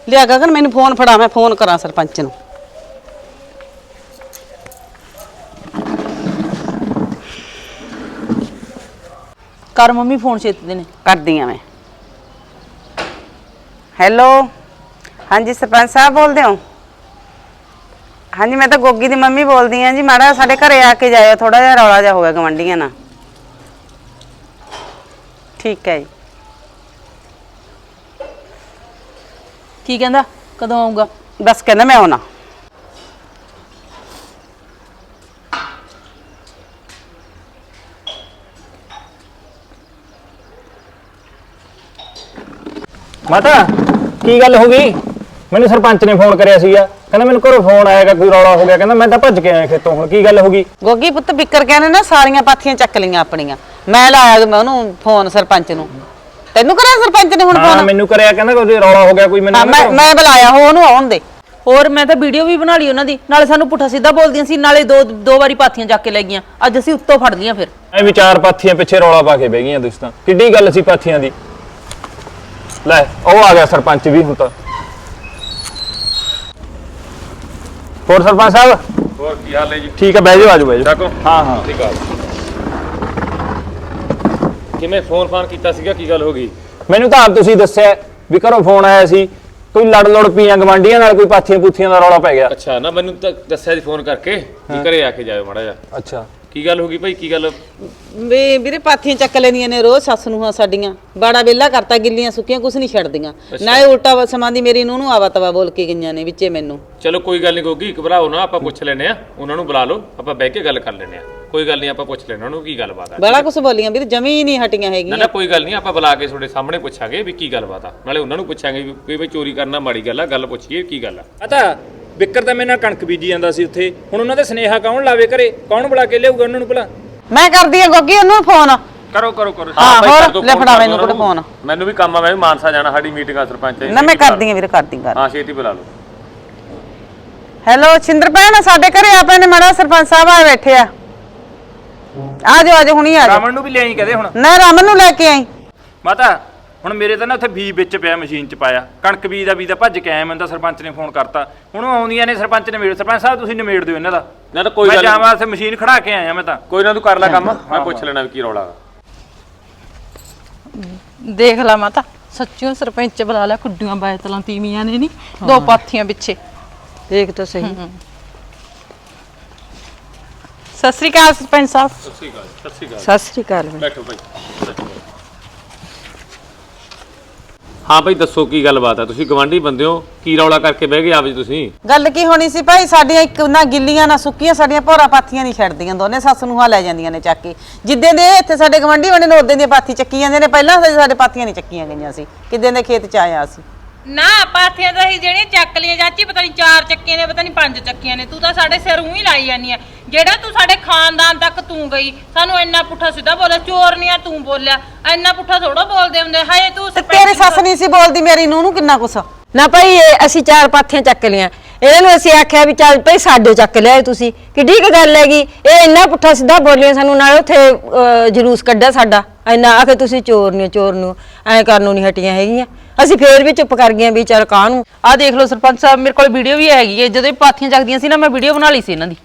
ਲਿਆ ਗਗਨ ਮੈਨੂੰ ਫੋਨ ਫੜਾ ਮੈਂ ਫੋਨ ਕਰਾਂ ਸਰਪੰਚ ਨੂੰ। ਕਰ ਮੰਮੀ ਫੋਨ ਛੇਤੀ ਦੇ ਨੇ ਕਰਦੀ ਆ ਮੈਂ। ਹੈਲੋ ਹਾਂਜੀ ਸਰਪੰਚ ਸਾਹਿਬ ਬੋਲਦੇ ਹੋ? ਹਾਂਜੀ ਮੈਂ ਤਾਂ ਗੋਗੀ ਦੀ ਮੰਮੀ ਬੋਲਦੀ ਆ ਜੀ। ਮਾੜਾ ਸਾਡੇ ਘਰੇ ਆ ਕੇ ਜਾਇਓ ਥੋੜਾ ਜਿਹਾ ਰੌਲਾ ਜਿਹਾ ਹੋ ਗਿਆ ਗਵੰਡੀਆਂ ਨਾਲ। ਠੀਕ ਹੈ ਜੀ। ਕੀ ਕਹਿੰਦਾ? ਕਦੋਂ ਆਊਗਾ? ਬਸ ਕਹਿੰਦਾ ਮੈਂ ਆਉਣਾ। ਮਾਤਾ ਕੀ ਗੱਲ ਹੋ ਗਈ? ਮੈਨੂੰ ਸਰਪੰਚ ਨੇ ਫੋਨ ਕਰਿਆ ਸੀਗਾ। ਕਹਿੰਦਾ ਮੈਨੂੰ ਘਰੋਂ ਫੋਨ ਆਏਗਾ ਕੋਈ ਰੌਲਾ ਹੋ ਗਿਆ। ਕਹਿੰਦਾ ਮੈਂ ਤਾਂ ਭੱਜ ਕੇ ਆਇਆ ਖੇਤੋਂ ਹੁਣ ਕੀ ਗੱਲ ਹੋ ਗਈ? ਗੋਗੀ ਪੁੱਤ ਬਿੱਕਰ ਕਹਿੰਦੇ ਨਾ ਸਾਰੀਆਂ ਪਾਥੀਆਂ ਚੱਕ ਲਈਆਂ ਆਪਣੀਆਂ। ਮੈਂ ਲਾਇਆ ਮੈਂ ਉਹਨੂੰ ਫੋਨ ਸਰਪੰਚ ਨੂੰ। ਤੈਨੂੰ ਕਰਿਆ ਸਰਪੰਚ ਨੇ ਹੁਣ ਹਾਂ ਫੋਨ? ਮੈਨੂੰ ਕਰਿਆ ਕਹਿੰਦਾ ਕੋਈ ਰੌਲਾ ਹੋ ਗਿਆ ਕੋਈ ਮੈਨੂੰ ਹਾਂ, ਮੈਂ ਮੈਂ ਬੁਲਾਇਆ ਹੋ ਉਹਨੂੰ ਆਉਣ ਦੇ। ਹੋਰ ਮੈਂ ਤਾਂ ਵੀਡੀਓ ਵੀ ਬਣਾ ਲਈ ਉਹਨਾਂ ਦੀ। ਨਾਲੇ ਸਾਨੂੰ ਪੁੱਠਾ ਸਿੱਧਾ ਬੋਲਦੀਆਂ ਸੀ ਨਾਲੇ ਦੋ ਦੋ ਵਾਰੀ ਪਾਥੀਆਂ ਚੱਕ ਕੇ ਲੈ ਗਈਆਂ। ਅੱਜ ਅਸੀਂ ਉੱਤੋਂ ਫੜ ਲਈਆਂ ਫਿਰ। ਐ ਵਿਚਾਰ ਪਾਥੀਆਂ ਪਿੱਛੇ ਰੌਲਾ ਪਾ ਕੇ ਬਹਿ ਗਈਆਂ ਤੁਸੀਂ ਤਾਂ। ਕਿੱਡੀ ਗੱਲ ਸੀ ਪਾਥੀਆਂ ਦੀ। ਲੈ ਉਹ ਆ ਗਿਆ ਸਰਪੰਚ ਵੀ ਹੁਣ ਤਾਂ। ਹੋਰ ਸਰਪੰਚ ਸਾਹਿਬ? ਹੋਰ ਕੀ ਹਾਲ ਹੈ ਜੀ? ਠੀਕ ਹੈ ਬਹਿ ਜਾਓ ਆਜੋ ਬਹਿ ਜਾਓ। ਠਾਕੋ ਹਾਂ ਹਾਂ। ਠੀਕ ਆ। ਕਿਵੇਂ ਫੋਨ ਫਾਨ ਕੀਤਾ ਸੀਗਾ? ਕੀ ਗੱਲ ਹੋ ਗਈ? ਮੈਨੂੰ ਤਾਂ ਆਪ ਤੁਸੀਂ ਦੱਸਿਆ ਵੀ ਘਰੋਂ ਫੋਨ ਆਇਆ ਸੀ ਕੋਈ ਲੜ ਲੜ ਪੀਆਂ ਗਵਾਂਡੀਆਂ ਨਾਲ ਕੋਈ ਪਾਥੀਆਂ ਪੂਥੀਆਂ ਦਾ ਰੌਲਾ ਪੈ ਗਿਆ। ਅੱਛਾ ਨਾ ਮੈਨੂੰ ਤਾਂ ਦੱਸਿਆ ਸੀ ਫੋਨ ਕਰਕੇ ਵੀ ਘਰੇ ਆ ਕੇ ਜਾਇਓ ਮਾੜਾ ਜਿਹਾ। ਅੱਛਾ। ਕੀ ਗੱਲ ਹੋ ਗਈ ਭਾਈ? ਕੀ ਗੱਲ? ਵੀ ਵੀਰੇ ਪਾਥੀਆਂ ਚੱਕ ਲੈਂਦੀਆਂ ਨੇ ਰੋਜ਼ ਸੱਸ ਨੂੰ ਹਾਂ ਸਾਡੀਆਂ। ਬਾੜਾ ਵੇਲਾ ਕਰਤਾ ਗਿੱਲੀਆਂ ਸੁੱਕੀਆਂ ਕੁਛ ਨਹੀਂ ਛੱਡਦੀਆਂ। ਨਾਲੇ ਉਲਟਾ ਵਾ ਸਮਾਂ ਦੀ ਮੇਰੀ ਨੂੰ ਨੂੰ ਆਵਾ ਤਵਾ ਬੋਲ ਕੇ ਗਈਆਂ ਨੇ ਵਿੱਚੇ ਮੈਨੂੰ। ਚਲੋ ਕੋਈ ਗੱਲ ਨਹੀਂ ਗੋਗੀ ਘਬਰਾਓ ਨਾ ਆਪਾਂ ਪੁੱਛ ਲੈਨੇ ਆ ਉਹਨਾਂ ਨੂੰ ਬੁਲਾ ਲਓ ਆਪਾਂ ਬਹਿ ਕੇ ਗੱਲ ਕਰ ਲੈਨੇ ਆ ਕੋਈ ਗੱਲ ਨਹੀਂ ਆਪਾਂ ਪੁੱਛ ਲੈਣਾ ਉਹਨੂੰ ਕੀ ਗੱਲਬਾਤ ਆ। ਬੜਾ ਕੁਛ ਬੋਲੀਆਂ ਵੀਰ ਜਮੀ ਹੀ ਨਹੀਂ ਹਟੀਆਂ ਨਾ ਹੈਗੀਆਂ। ਨਾ ਕੋਈ ਗੱਲ ਨਹੀਂ ਆਪਾਂ ਬੁਲਾ ਕੇ ਤੁਹਾਡੇ ਸਾਹਮਣੇ ਪੁੱਛਾਂਗੇ ਵੀ ਕੀ ਗੱਲਬਾਤ ਆ। ਨਾਲੇ ਉਹਨਾਂ ਨੂੰ ਪੁੱਛਾਂਗੇ ਵੀ ਕੋਈ ਵੀ ਚੋਰੀ ਕਰਨਾ ਮਾੜੀ ਗੱਲ ਆ ਗੱਲ ਪੁੱਛੀਏ ਕੀ ਗੱਲ ਆ। ਪਤਾ ਵਿਕਰ ਤਾਂ ਮੇਰੇ ਨਾਲ ਕਣਕ ਬੀਜੀ ਜਾਂਦਾ ਸੀ ਉੱਥੇ। ਹੁਣ ਉਹਨਾਂ ਦਾ ਸਨੇਹਾ ਕੌਣ ਲਾਵੇ ਘਰੇ? ਕੌਣ ਬੁਲਾ ਕੇ ਲਿਆਊਗਾ ਉਹਨਾਂ ਨੂੰ ਭਲਾ? ਮੈਂ ਕਰਦੀ ਆ ਗੋਗੀ ਉਹਨੂੰ ਫੋਨ ਕਰੋ ਕਰੋ ਕਰੋ। ਹਾਂ, ਭਾਈ, ਹੋਰ ਦਿਓ ਲੈ phone, ਫੜਾ ਕਰ ਮੈਨੂੰ ਦਿਓ ਕੋਲ ਉਹਨਾਂ ਨੂੰ। phone। ਮੈਨੂੰ ਵੀ ਕੰਮ ਆ ਮੈਂ ਵੀ ਮਾਨਸਾ ਜਾਣਾ ਸਾਡੀ ਮੀਟਿੰਗ ਆ ਸਰਪੰਚ। ਦੀ ਨਾ ਮੈਂ ਕਰਦੀ ਆ ਵੀਰੇ ਕਰਦੀ ਕਰ ਹਾਂ ਛੇਤੀ ਬੁਲਾ ਲਓ। ਹੈਲੋ ਛਿੰਦਰ ਭੈਣ ਸਾਡੇ ਘਰੇ ਆ ਪਏ ਨੇ ਮਾੜਾ ਸਰਪੰਚ ਸਾਹਿਬ ਆ ਬੈਠੇ ਆ। ਆ ਜਾਓ ਆ ਜਾਓ ਹੁਣੀ ਆ ਜਾਓ। ਨੂੰ ਵੀ ਲਿਆਈ ਕਹਦੇ ਹੁਣ? ਨਾ ਰਮਨ ਨੂੰ ਲੈ ਕੇ ਆਈ। ਮਾਤਾ ਹੁਣ ਮੇਰੇ ਤਾਂ ਨਾ ਉੱਥੇ ਬੀਜ ਵਿੱਚ ਪਿਆ ਮਸ਼ੀਨ 'ਚ ਪਾਇਆ। ਕਣਕ ਬੀਜ ਦਾ ਬੀਜ ਦਾ ਭੱਜ ਕੇ ਆਇਆ ਮੈਨੂੰ ਤਾਂ ਸਰਪੰਚ ਨੇ ਫੋਨ ਕਰਤਾ। ਹੁਣ ਉਹ ਆਉਂਦੀਆਂ ਨੇ ਸਰਪੰਚ ਨੇ ਮੇੜ ਸਰਪੰਚ ਸਾਹਿਬ ਤੁਸੀਂ ਨਿਮੇੜ ਦਿਓ ਇਹਨਾਂ ਦਾ। ਨਾ ਤਾਂ ਕੋਈ ਮੈਂ ਗੱਲ ਨੀ। ਜਾਵਾਂ ਉੱਥੇ ਮਸ਼ੀਨ ਖੜਾ ਕੇ ਆਇਆ ਮੈਂ ਤਾਂ। ਕੋਈ ਨਾ ਤੂੰ ਕਰ ਲੈ ਕੰਮ। ਮੈਂ ਪੁੱਛ ਲੈਣਾ ਵੀ ਕੀ ਰੌਲਾ ਗਾ ਦੇਖ ਲਾ ਮਾਤਾ ਸੱਚੀਓ ਸਰਪੰਚ ਬੁਲਾ ਲਿਆ ਕੁੱਡੀਆਂ ਬਾਇਤਲਾਂ ਤੀਵੀਆਂ ਨੇ ਨਹੀਂ ਦੋ ਪਾਥੀਆਂ ਪਿੱਛੇ। ਦੇਖ ਤਾਂ ਸਹੀ। ਸਤਿ ਸ੍ਰੀ ਅਕਾਲ ਸਰਪੰਚ ਸਾਹਿਬ। ਸਤਿ ਸ਼੍ਰੀ ਅਕਾਲ ਸਤਿ ਸ਼੍ਰੀ ਅਕਾਲ। ਸਤਿ ਸ੍ਰੀ ਅਕਾਲ। ਬਈ। ਬੈਠੋ ਭਾਈ। ਹਾਂ ਭਾਈ ਦੱਸੋ ਕੀ ਗੱਲਬਾਤ ਆ ਤੁਸੀਂ ਗਵਾਂਢੀ ਬੰਦੇ ਹੋ ਕੀ ਰੌਲਾ ਕਰਕੇ ਬਹਿ ਗਏ ਜੀ ਤੁਸੀਂ? ਗੱਲ ਕੀ ਹੋਣੀ ਸੀ ਭਾਈ ਸਾਡੀਆਂ ਇੱਕ ਨਾ ਗਿੱਲੀਆਂ ਨਾ ਸੁੱਕੀਆਂ ਸਾਡੀਆਂ ਭੋਰਾ ਪਾਥੀਆਂ ਨਹੀਂ ਛੱਡਦੀਆਂ ਦੋਨੇ ਸੱਸ ਨੂੰ ਹਾਂ ਲੈ ਜਾਂਦੀਆਂ ਨੇ ਚੱਕ ਕੇ। ਜਿੱਦਾਂ ਦੇ ਇੱਥੇ ਸਾਡੇ ਗਵੰਡੀ ਬਣੇ ਨੇ ਉਦੋਂ ਦੀਆਂ ਪਾਥੀ ਚੱਕੀ ਜਾਂਦੇ ਨੇ ਪਹਿਲਾਂ ਸਾਡੇ ਪਾਥੀਆਂ ਨਹੀਂ ਚੱਕੀਆਂ ਗਈਆਂ ਸੀ ਕਿਦਾਂ ਦੇ ਖੇਤ ਚ ਆਇਆ ਸੀ। ਨਾ ਪਾਥੀਆਂ ਤਾਂ ਅਸੀਂ ਜਿਹੜੀਆਂ ਚੱਕ ਲਈਆਂ ਚਾਚੀ ਪਤਾ ਨਹੀਂ ਚਾਰ ਚੱਕੀਆਂ ਨੇ ਪਤਾ ਨਹੀਂ ਪੰਜ ਚੱਕੀਆਂ ਨੇ ਤੂੰ ਤਾਂ ਸਾਡੇ ਸਿਰ ਹੀ ਲਾਈ ਜਾਨੀ ਆ। ਜਿਹੜਾ ਤੂੰ ਸਾਡੇ ਖਾਨਦਾਨ ਤੱਕ ਤੂੰ ਗਈ ਸਾਨੂੰ ਇੰਨਾ ਪੁੱਠਾ ਸਿੱਧਾ ਬੋਲਿਆ ਚੋਰ ਨਹੀਂ ਆ ਤੂੰ ਬੋਲਿਆ ਇੰਨਾ ਪੁੱਠਾ ਥੋੜਾ ਬੋਲਦੇ ਹੁੰਦੇ ਹਾਏ ਤੂੰ ਤੇ ਤੇਰੀ ਸੱਸ ਨਹੀਂ ਸੀ ਬੋਲਦੀ ਮੇਰੀ ਨੂੰ ਨੂੰ ਕਿੰਨਾ ਕੁਛ? ਨਾ ਭਾਈ ਇਹ ਅਸੀਂ ਚਾਰ ਪਾਥੀਆਂ ਚੱਕ ਲਿਆ ਇਹਨਾਂ ਨੂੰ ਅਸੀਂ ਆਖਿਆ ਵੀ ਚੱਲ ਭਾਈ ਸਾਡੇ ਚੱਕ ਲਿਆਏ ਤੁਸੀਂ। ਕਿੱਡੀ ਕੁ ਗੱਲ ਹੈਗੀ? ਇਹ ਇੰਨਾ ਪੁੱਠਾ ਸਿੱਧਾ ਬੋਲਿਆ ਸਾਨੂੰ ਨਾਲ ਉੱਥੇ ਅਹ, ਜਲੂਸ ਕੱਢਿਆ ਸਾਡਾ। ਇੰਨਾ ਆਖੇ ਤੁਸੀਂ ਚੋਰ ਨੇ ਚੋਰ ਨੂੰ ਐ ਕਰਨ ਨੂੰ ਨਹੀਂ ਹਟੀਆਂ ਹੈਗੀਆਂ। ਅਸੀਂ ਫੇਰ ਵੀ ਚੁੱਪ ਕਰ ਗਈਆਂ ਵੀ ਚੱਲ ਕਾਹਨੂੰ? ਆਹ ਦੇਖ ਲਓ ਸਰਪੰਚ ਸਾਹਿਬ ਮੇਰੇ ਕੋਲ ਵੀਡੀਓ ਵੀ ਹੈਗੀ ਹੈ ਜਦੋਂ ਇਹ ਪਾਥੀਆਂ ਚੱਕਦੀਆਂ ਸੀ ਨਾ ਮੈਂ ਵੀਡੀਓ ਬਣਾ ਲਈ ਸੀ ਇਹਨਾਂ ਦੀ।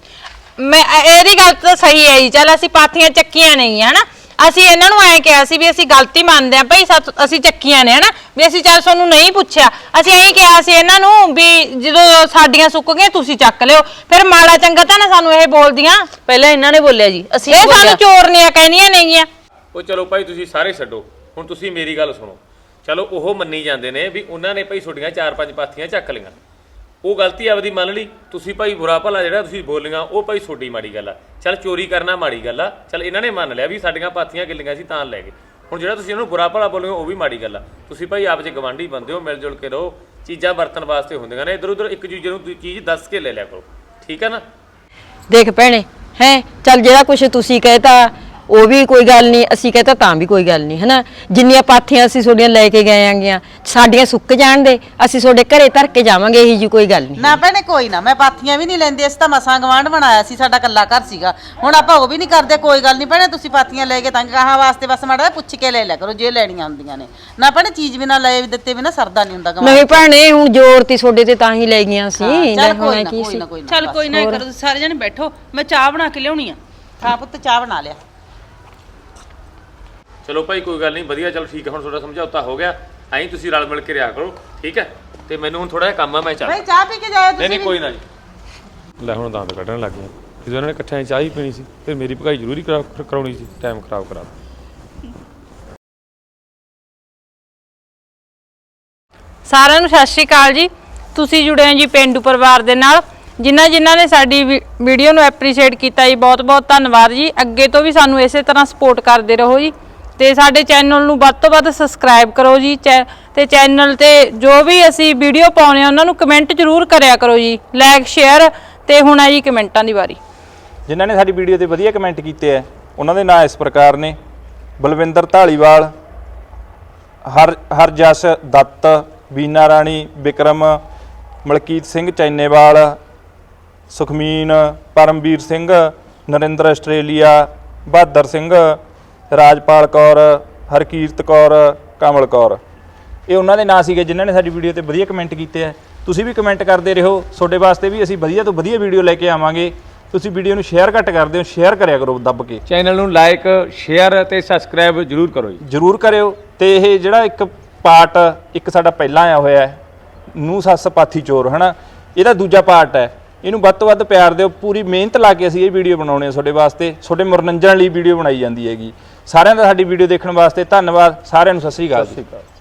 ਮੈਂ ਇਹਦੀ ਗੱਲ ਤਾਂ ਸਹੀ ਹੈ ਜੀ। ਚੱਲ ਅਸੀਂ ਪਾਥੀਆਂ ਚੱਕੀਆਂ ਨਹੀਂ ਹਨਾ? ਅਸੀਂ ਇਹਨਾਂ ਨੂੰ ਐਂ ਕਿਹਾ ਸੀ ਵੀ ਅਸੀਂ ਗਲਤੀ ਮੰਨਦੇ ਆਂ ਭਈ ਸਾਥ- ਅਸੀਂ ਚੱਕੀਆਂ ਨੇ ਹਨਾ? ਵੀ ਅਸੀਂ ਚੱਲ ਤੁਹਾਨੂੰ ਨਹੀਂ ਪੁੱਛਿਆ। ਅਸੀਂ ਐਂ ਕਿਹਾ ਸੀ ਇਹਨਾਂ ਨੂੰ ਵੀ ਜਦੋਂ ਸਾਡੀਆਂ ਸੁੱਕ ਗਈਆਂ ਤੁਸੀਂ ਚੱਕ ਲਿਓ। ਫਿਰ ਮਾੜਾ ਚੰਗਾ ਤਾਂ ਨਾ ਸਾਨੂੰ ਇਹ ਬੋਲਦੀਆਂ। ਪਹਿਲਾਂ ਇਹਨਾਂ ਨੇ ਬੋਲਿਆ ਜੀ ਅਸੀਂ ਇਹ ਨਹੀਂ ਬੋਲਿਆ ਸਾਨੂੰ ਚੋਰਨੀਆਂ ਕਹਿੰਦੀਆਂ ਨੇਗੀਆਂ ਉਹ ਚਲੋ ਭਾਈ ਤੁਸੀਂ ਸਾਰੇ ਛੱਡੋ। ਹੁਣ ਤੁਸੀਂ ਮੇਰੀ ਗੱਲ ਸੁਣੋ। ਚਲੋ ਉਹ ਮੰਨੀ ਜਾਂਦੇ ਨੇ ਵੀ ਉਹਨਾਂ ਨੇ ਭਾਈ ਛੋਡੀਆਂ ਚਾਰ ਪੰਜ ਪਾਥੀਆਂ ਚੱਕ ਲਈਆਂ। ਉਹ ਗਲਤੀ ਆਪਦੀ ਮੰਨ ਲਈ। ਤੁਸੀਂ ਭਾਈ ਬੁਰਾ ਭਲਾ ਜਿਹੜਾ ਤੁਸੀਂ ਬੋਲੀਆਂ, ਉਹ ਭਾਈ ਛੋਡੀ ਮਾੜੀ ਗੱਲ ਆ। ਚਲ ਚੋਰੀ ਕਰਨਾ ਮਾੜੀ ਗੱਲ ਆ। ਚਲ ਇਹਨਾਂ ਨੇ ਮੰਨ ਲਿਆ ਵੀ ਸਾਡੀਆਂ ਪਾਥੀਆਂ ਗਿੱਲੀਆਂ ਸੀ ਤਾਂ ਲੈ ਗਏ। ਹੁਣ ਜਿਹੜਾ ਤੁਸੀਂ ਉਹਨੂੰ ਬੁਰਾ ਭਲਾ ਬੋਲੋਗੇ ਉਹ ਵੀ ਮਾੜੀ ਗੱਲ ਆ। ਤੁਸੀਂ ਭਾਈ ਆਪ 'ਚ ਗਵਾਂਢੀ ਬੰਦੇ ਹੋ, ਮਿਲ ਜੁਲ ਕੇ ਰਹੋ। ਚੀਜ਼ਾਂ ਵਰਤਣ ਵਾਸਤੇ ਹੁੰਦੀਆਂ ਨੇ। ਇਧਰ ਉਧਰ ਇੱਕ ਦੂਜੇ ਨੂੰ ਚੀਜ਼ ਦੱਸ ਕੇ ਲੈ ਲਿਆ ਕਰੋ। ਠੀਕ ਆ ਨਾ? ਦੇਖ ਭੈਣੇ, ਹੈ, ਚੱਲ ਜਿਹੜਾ ਕੁਛ ਤੁਸੀਂ ਕਹਿਤਾ ਉਹ ਵੀ ਕੋਈ ਗੱਲ ਨਹੀਂ ਅਸੀਂ ਕਹਤਾ ਤਾਂ ਵੀ ਕੋਈ ਗੱਲ ਨਹੀਂ ਹਨਾ? ਜਿੰਨੀਆਂ ਪਾਥੀਆਂ ਅਸੀਂ ਤੁਹਾਡੀਆਂ ਲੈ ਕੇ ਗਏ ਆਂਗੀਆਂ ਸਾਡੀਆਂ ਸੁੱਕ ਜਾਣ ਦੇ ਅਸੀਂ ਤੁਹਾਡੇ ਘਰੇ ਧਰ ਕੇ ਜਾਵਾਂਗੇ ਇਹੀ ਜੀ ਕੋਈ ਗੱਲ ਨਹੀਂ। ਨਾ ਭੈਣੇ ਕੋਈ ਨਾ ਮੈਂ ਪਾਥੀਆਂ ਵੀ ਨਹੀਂ ਲੈਂਦੀ ਅਸੀਂ ਤਾਂ ਮਸਾਂ ਗਵਾਂਢ ਬਣਾਇਆ ਸੀ ਸਾਡਾ ਕੱਲਾ ਘਰ ਸੀਗਾ। ਹੁਣ ਆਪਾਂ ਉਹ ਵੀ ਨਹੀਂ ਕਰਦੇ ਕੋਈ ਗੱਲ ਨਹੀਂ ਭੈਣੇ ਤੁਸੀਂ ਪਾਥੀਆਂ ਲੈ ਕੇ ਤਾਂ ਕਹਾਂ ਵਾਸਤੇ ਬਸ ਮਾੜਾ ਜਿਹਾ ਪੁੱਛ ਕੇ ਲੈ ਲਿਆ ਕਰੋ ਜੇ ਲੈਣੀਆਂ ਹੁੰਦੀਆਂ ਨੇ। ਨਾ ਭੈਣੇ ਚੀਜ਼ ਵੀ ਨਾ ਲਏ ਵੀ ਦਿੱਤੇ ਵੀ ਨਾ ਸਰਦਾ ਨਹੀਂ ਹੁੰਦਾ ਗਵਾਂਢ ਨਹੀਂ ਭੈਣੇ ਹੁਣ ਜ਼ੋਰ ਤੀ ਤੁਹਾਡੇ ਤੇ ਤਾਂ ਹੀ ਲੈ ਗਈਆਂ ਸੀ। ਚੱਲ ਲੈ ਕੋਈ ਹੁਣ ਨਾ ਕੀ ਕੋਈ ਸੀ? ਨਾ ਕੋਈ ਨਾ ਚੱਲ ਕੋਈ ਨਾ ਇਹ ਕਰੋ ਤੁਸੀਂ ਸਾਰੇ ਜਣੇ ਬੈਠੋ ਮੈਂ ਚਾਹ ਬਣਾ ਕੇ ਲਿਆਉਣੀ ਆ। ਹਾਂ ਪੁੱਤ ਚਾਹ ਬਣਾ ਲਿਆ। ਚਲੋ ਭਾਈ ਕੋਈ ਗੱਲ ਨਹੀਂ ਵਧੀਆ ਚਲੋ ਠੀਕ ਹੈ ਹੁਣ ਤੁਹਾਡਾ ਸਮਝੌਤਾ ਹੋ ਗਿਆ। ਐਂ ਤੁਸੀਂ ਰਲ ਮਿਲ ਕੇ ਰਿਹਾ ਕਰੋ ਠੀਕ ਹੈ ਤੇ ਮੈਨੂੰ ਹੁਣ ਥੋੜਾ ਜਿਹਾ ਕੰਮ ਆ ਮੈਂ ਚੱਲ। ਭਾਈ ਚਾਹ ਪੀ ਕੇ ਜਾਇਓ ਨਹੀਂ ਤੁਸੀਂ ਨਹੀਂ ਕੋਈ ਨਾ ਜੀ। ਲੈ ਹੁਣ ਦੰਦ ਕੱਢਣ ਲੱਗ ਗਏ। ਜਦੋਂ ਉਹਨਾਂ ਨੇ ਇਕੱਠਿਆਂ ਚਾਹ ਹੀ ਪੀਣੀ ਸੀ ਫਿਰ ਮੇਰੀ ਭਗਾਈ ਜ਼ਰੂਰੀ ਕਰਾ- ਕਰਾਉਣੀ ਸੀ ਟਾਈਮ ਖਰਾਬ ਕਰਾ। ਸਾਰਿਆਂ ਨੂੰ ਸਤਿ ਸ਼੍ਰੀ ਅਕਾਲ ਜੀ। ਤੁਸੀਂ ਜੁੜੇ ਹੋ ਜੀ ਪਿੰਡੂ ਪਰਿਵਾਰ ਦੇ ਨਾਲ। ਜਿਨ੍ਹਾਂ ਜਿਨ੍ਹਾਂ ਨੇ ਸਾਡੀ ਵੀ- ਵੀਡੀਓ ਨੂੰ ਐਪਰੀਸ਼ੀਏਟ ਕੀਤਾ ਜੀ ਬਹੁਤ ਬਹੁਤ ਧੰਨਵਾਦ ਜੀ। ਅੱਗੇ ਤੋਂ ਵੀ ਸਾਨੂੰ ਇਸੇ ਤਰ੍ਹਾਂ ਸਪੋਰਟ ਕਰਦੇ ਰਹੋ ਜੀ। ਤੇ ਸਾਡੇ ਚੈਨਲ ਨੂੰ ਵੱਧ ਤੋਂ ਵੱਧ ਸਬਸਕ੍ਰਾਈਬ ਕਰੋ ਜੀ, ਚੈ- ਤੇ ਚੈਨਲ ਤੇ ਜੋ ਵੀ ਅਸੀਂ ਵੀਡੀਓ ਪਾਉਨੇ ਆ, ਉਹਨਾਂ ਨੂੰ ਕਮੈਂਟ ਜ਼ਰੂਰ ਕਰਿਆ ਕਰੋ ਜੀ, ਲਾਈਕ, ਸ਼ੇਅਰ ਤੇ ਹੁਣ ਹੈ ਜੀ ਕਮੈਂਟਾਂ ਦੀ ਵਾਰੀ। ਜਿਨ੍ਹਾਂ ਨੇ ਸਾਡੀ ਵੀਡੀਓ ਤੇ ਵਧੀਆ ਕਮੈਂਟ ਕੀਤੇ ਆ, ਉਹਨਾਂ ਦੇ ਨਾਂ ਇਸ ਪ੍ਰਕਾਰ ਨੇ, ਬਲਵਿੰਦਰ ਢਾਲੀਵਾਲ ਹਰ, ਹਰਜਸ ਦੱਤ, ਬੀਨਾ ਰਾਣੀ ਵਿਕਰਮ ਮਲਕੀਤ ਸਿੰਘ ਚੈਨੇਵਾਲ, ਸੁਖਮੀਨ, ਪਰਮਵੀਰ ਸਿੰਘ, ਨਰਿੰਦਰ ਆਸਟ੍ਰੇਲੀਆ, ਬਹਾਦਰ ਸਿੰਘ ਰਾਜਪਾਲ ਕੌਰ ਹਰਕੀਰਤ ਕੌਰ ਕਮਲ ਕੌਰ। ਇਹ ਉਹਨਾਂ ਦੇ ਨਾਂ ਸੀਗੇ ਜਿਨ੍ਹਾਂ ਨੇ ਸਾਡੀ ਵੀਡੀਓ ਤੇ ਵਧੀਆ ਕਮੈਂਟ ਕੀਤੇ ਆ। ਤੁਸੀਂ ਵੀ ਕਮੈਂਟ ਕਰਦੇ ਰਹੋ। ਤੁਹਾਡੇ ਵਾਸਤੇ ਵੀ ਅਸੀਂ ਵਧੀਆ ਤੋਂ ਵਧੀਆ ਵੀਡੀਓ ਲੈ ਕੇ ਆਵਾਂਗੇ। ਤੁਸੀਂ ਵੀਡੀਓ ਨੂੰ ਸ਼ੇਅਰ ਘੱਟ ਕਰਦੇ ਹੋ ਸ਼ੇਅਰ ਕਰਿਆ ਕਰੋ ਦੱਬ ਕੇ। ਚੈਨਲ ਨੂੰ ਲਾਈਕ ਸ਼ੇਅਰ ਅਤੇ ਸਬਸਕ੍ਰਾਈਬ ਜ਼ਰੂਰ ਕਰੋ ਜੀ। ਜਰੂਰ ਕਰਿਓ। ਤੇ ਇਹ ਜਿਹੜਾ ਇੱਕ ਪਾਰਟ ਇੱਕ ਸਾਡਾ ਪਹਿਲਾਂ ਆਇਆ ਹੋਇਆ ਹੈ ਨੂੰ ਸੱਸ ਪਾਥੀ ਚੋਰ ਹਨਾ? ਇਹਦਾ ਦੂਜਾ ਪਾਰਟ ਹੈ। ਇਹਨੂੰ ਵੱਧ ਤੋਂ ਵੱਧ ਪਿਆਰ ਦਿਓ। ਪੂਰੀ ਮਿਹਨਤ ਲਾ ਕੇ ਅਸੀਂ ਇਹ ਵੀਡੀਓ ਬਣਾਉਣੇ ਆ ਤੁਹਾਡੇ ਵਾਸਤੇ। ਤੁਹਾਡੇ ਮਨੋਰੰਜਨ ਲਈ ਵੀਡੀਓ ਬਣਾਈ ਜਾਂਦੀ ਹੈਗੀ। ਸਾਰਿਆਂ ਦਾ ਸਾਡੀ ਵੀਡੀਓ ਦੇਖਣ ਵਾਸਤੇ ਧੰਨਵਾਦ, ਸਾਰਿਆਂ ਨੂੰ ਸਤਿ ਸ੍ਰੀ ਅਕਾਲ ਸਤਿ ਸ਼੍ਰੀ ਅਕਾਲ।